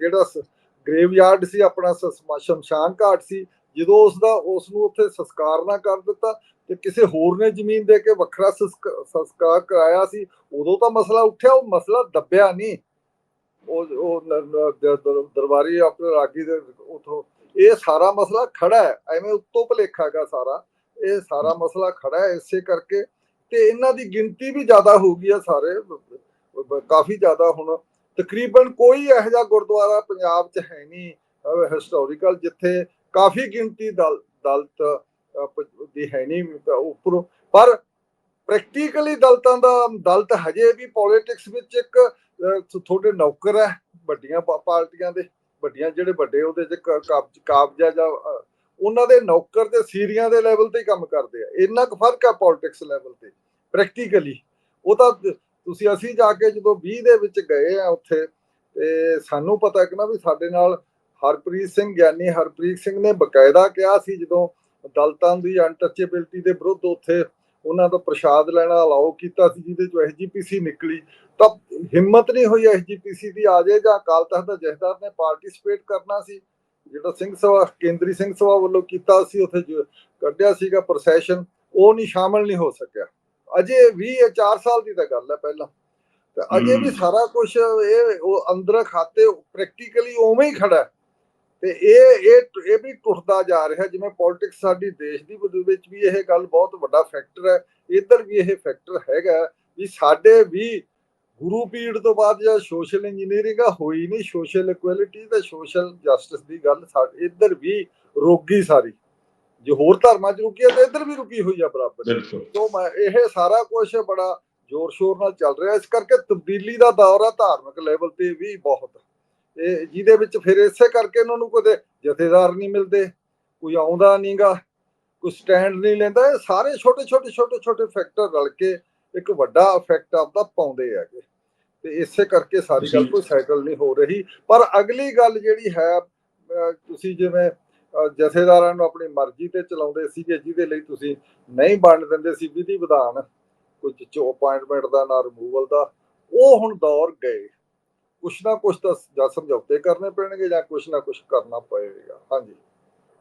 ਜਿਹੜਾ ਗ੍ਰੇਵਯਾਰਡ ਸੀ ਆਪਣਾ ਸ਼ਮਸ਼ਾਨ ਘਾਟ ਸੀ ਜਦੋਂ ਉਸ ਦਾ ਉਸ ਨੂੰ ਉੱਥੇ ਸੰਸਕਾਰ ਨਾ ਕਰ ਦਿੱਤਾ ਤੇ ਕਿਸੇ ਹੋਰ ਨੇ ਜ਼ਮੀਨ ਦੇ ਕੇ ਵੱਖਰਾ ਸੰਸਕਾਰ ਕਰਾਇਆ ਸੀ, ਉਦੋਂ ਤਾਂ ਮਸਲਾ ਉੱਠਿਆ, ਉਹ ਮਸਲਾ ਦੱਬਿਆ ਨਹੀਂ। ਉਹ ਉਹ ਦਰਬਾਰੀ ਆਪਣੇ ਰਾਗੀ ਦੇ ਉਥੋਂ, ਇਹ ਸਾਰਾ ਮਸਲਾ ਖੜਾ ਹੈ, ਐਵੇਂ ਉੱਤੋਂ ਭਲੇਖਾ ਹੈਗਾ ਸਾਰਾ। ਇਹ ਸਾਰਾ ਮਸਲਾ ਖੜਾ ਹੈ, ਇਸੇ ਕਰਕੇ। ਤੇ ਇਹਨਾਂ ਦੀ ਗਿਣਤੀ ਵੀ ਜ਼ਿਆਦਾ ਹੋ ਗਈ ਆ ਸਾਰੇ, ਕਾਫੀ ਜ਼ਿਆਦਾ ਹੁਣ। ਤਕਰੀਬਨ ਕੋਈ ਇਹੋ ਜਿਹਾ ਗੁਰਦੁਆਰਾ ਪੰਜਾਬ 'ਚ ਹੈ ਨਹੀਂ ਹਿਸਟੋਰੀਕਲ ਜਿੱਥੇ ਕਾਫੀ ਗਿਣਤੀ ਦਲ ਦਲਤ ਦੀ ਹੈ ਨਹੀਂ ਉੱਪਰੋਂ ਪਰ ਪ੍ਰੈਕਟੀਕਲੀ ਦਲਤਾਂ ਦਾ ਦਲਤ ਹਜੇ ਵੀ ਪੋਲਿਟਿਕਸ ਵਿੱਚ ਇੱਕ ਅਹ, ਤੁਹਾਡੇ ਨੌਕਰ ਹੈ ਵੱਡੀਆਂ ਪਾਰਟੀਆਂ ਦੇ ਵੱਡੀਆਂ ਜਿਹੜੇ ਵੱਡੇ ਉਹਦੇ ਚ ਕ- ਕਾਬਜ ਕਾਬਜਾ ਜਾਂ ਉਹਨਾਂ ਦੇ ਨੌਕਰ ਤੇ ਸੀਰੀਆਂ ਦੇ ਲੈਵਲ ਤੇ ਹੀ ਕੰਮ ਕਰਦੇ ਆ। ਇੰਨਾ ਕੁ ਫ਼ਰਕ ਆ ਪੋਲਿਟਿਕਸ ਲੈਵਲ ਤੇ ਪ੍ਰੈਕਟੀਕਲੀ ਉਹ ਤਾਂ ਤੁਸੀਂ ਅਸੀਂ ਜਾ ਕੇ ਜਦੋਂ 20 ਦੇ ਵਿੱਚ ਗਏ ਆ ਉੱਥੇ ਤੇ ਸਾਨੂੰ ਪਤਾ ਕਿ ਨਾ ਵੀ ਸਾਡੇ ਨਾਲ ਹਰਪ੍ਰੀਤ ਸਿੰਘ ਗਿਆਨੀ ਹਰਪ੍ਰੀਤ ਸਿੰਘ ਨੇ ਬਕਾਇਦਾ ਕਿਹਾ ਸੀ ਜਦੋਂ ਦਲਤਾਂ ਦੀ ਅਨਟੱਚੇਬਿਲਟੀ ਦੇ ਵਿਰੁੱਧ ਉੱਥੇ ਉਹਨਾਂ ਦਾ ਪ੍ਰਸ਼ਾਦ ਲੈਣਾ ਅਲਾਉ ਕੀਤਾ ਸੀ ਜਿਹਦੇ ਚੋਂ ਐਸਜੀਪੀਸੀ ਨਿਕਲੀ ਤਾਂ ਹਿੰਮਤ ਨਹੀਂ ਹੋਈ ਐਸਜੀਪੀਸੀ ਦੀ ਆ ਜਾਏ ਜਾਂ ਅਕਾਲ ਤਖਤ ਦਾ ਜਥੇਦਾਰ ਨੇ ਪਾਰਟਿਸਿਪੇਟ ਕਰਨਾ ਸੀ ਜਿਹੜਾ ਸਿੰਘ ਸਭਾ ਕੇਂਦਰੀ ਸਿੰਘ ਸਭਾ ਵੱਲੋਂ ਕੀਤਾ ਸੀ ਉੱਥੇ ਕੱਢਿਆ ਸੀਗਾ ਪ੍ਰੋਸੈਸ਼ਨ ਉਹ ਨਹੀਂ ਸ਼ਾਮਲ ਨਹੀਂ ਹੋ ਸਕਿਆ ਅਜੇ ਵੀ ਇਹ 4 ਸਾਲ ਦੀ ਤਾਂ ਗੱਲ ਹੈ ਪਹਿਲਾਂ ਤੇ ਅਜੇ ਵੀ। ਸਾਰਾ ਕੁਝ ਇਹ ਉਹ ਅੰਦਰ ਖਾਤੇ ਪ੍ਰੈਕਟੀਕਲੀ ਉਵੇਂ ਹੀ ਖੜਾ ਹੈ। ਤੇ ਇਹ ਇਹ ਇਹ ਵੀ ਟੁੱਟਦਾ ਜਾ ਰਿਹਾ ਜਿਵੇਂ ਪੋਲਿਟਿਕਸ ਸਾਡੀ ਦੇਸ਼ ਦੀ ਵਿੱਚ ਵੀ ਇਹ ਗੱਲ ਬਹੁਤ ਵੱਡਾ ਫੈਕਟਰ ਹੈ ਇੱਧਰ ਵੀ ਇਹ ਫੈਕਟਰ ਹੈਗਾ ਵੀ ਸਾਡੇ ਵੀ ਗੁਰੂ ਪੀੜ ਤੋਂ ਬਾਅਦ ਜਿਹੜਾ ਸੋਸ਼ਲ ਇੰਜੀਨੀਅਰਿੰਗ ਹੋਈ ਨਹੀਂ ਸੋਸ਼ਲ ਇਕੁਐਲਿਟੀ ਤੇ ਸੋਸ਼ਲ ਜਸਟਿਸ ਦੀ ਗੱਲ ਸਾਡੇ ਇੱਧਰ ਵੀ ਰੋਗੀ ਸਾਰੀ। ਜੇ ਹੋਰ ਧਰਮਾਂ 'ਚ ਰੁਕੀ ਹੈ ਤੇ ਇੱਧਰ ਵੀ ਰੁਕੀ ਹੋਈ ਆ ਬਰਾਬਰ। ਤੋਂ ਮੈਂ ਇਹ ਸਾਰਾ ਕੁਝ ਬੜਾ ਜ਼ੋਰ ਸ਼ੋਰ ਨਾਲ ਚੱਲ ਰਿਹਾ ਇਸ ਕਰਕੇ ਤਬਦੀਲੀ ਦਾ ਦੌਰ ਆ ਧਾਰਮਿਕ ਲੈਵਲ ਤੇ ਵੀ ਬਹੁਤ। ਇਹ ਜਿਹਦੇ ਵਿੱਚ ਫਿਰ ਇਸੇ ਕਰਕੇ ਇਹਨਾਂ ਨੂੰ ਕੋਈ ਜਥੇਦਾਰ ਨਹੀਂ ਮਿਲਦੇ ਕੋਈ ਆਉਂਦਾ ਨਹੀਂਗਾ ਕੋਈ ਸਟੈਂਡ ਨਹੀਂ ਲੈਂਦਾ ਇਹ ਸਾਰੇ ਛੋਟੇ ਛੋਟੇ ਛੋਟੇ ਛੋਟੇ ਫੈਕਟਰ ਰਲ ਕੇ ਇੱਕ ਵੱਡਾ ਇਫੈਕਟ ਆਪਦਾ ਪਾਉਂਦੇ ਹੈਗੇ। ਤੇ ਇਸੇ ਕਰਕੇ ਸਾਰੀ ਗੱਲ ਕੋਈ ਸੈਟਲ ਨਹੀਂ ਹੋ ਰਹੀ। ਪਰ ਅਗਲੀ ਗੱਲ ਜਿਹੜੀ ਹੈ ਤੁਸੀਂ ਜਿਵੇਂ ਜਥੇਦਾਰਾਂ ਨੂੰ ਆਪਣੀ ਮਰਜ਼ੀ ਤੇ ਚਲਾਉਂਦੇ ਸੀਗੇ ਜਿਹਦੇ ਲਈ ਤੁਸੀਂ ਨਹੀਂ ਬਣ ਦਿੰਦੇ ਸੀ ਵਿਧੀ ਵਿਧਾਨ ਕੁਝ ਚੋ ਅਪਾਇੰਟਮੈਂਟ ਦਾ ਨਾ ਰਿਮੂਵਲ ਦਾ ਉਹ ਹੁਣ ਦੌਰ ਗਏ। ਕੁਛ ਨਾ ਕੁਛ ਤਾਂ ਜਾਂ ਸਮਝੌਤੇ ਕਰਨੇ ਪੈਣਗੇ ਜਾਂ ਕੁਛ ਨਾ ਕੁਛ ਕਰਨਾ ਪਏਗਾ। ਹਾਂਜੀ।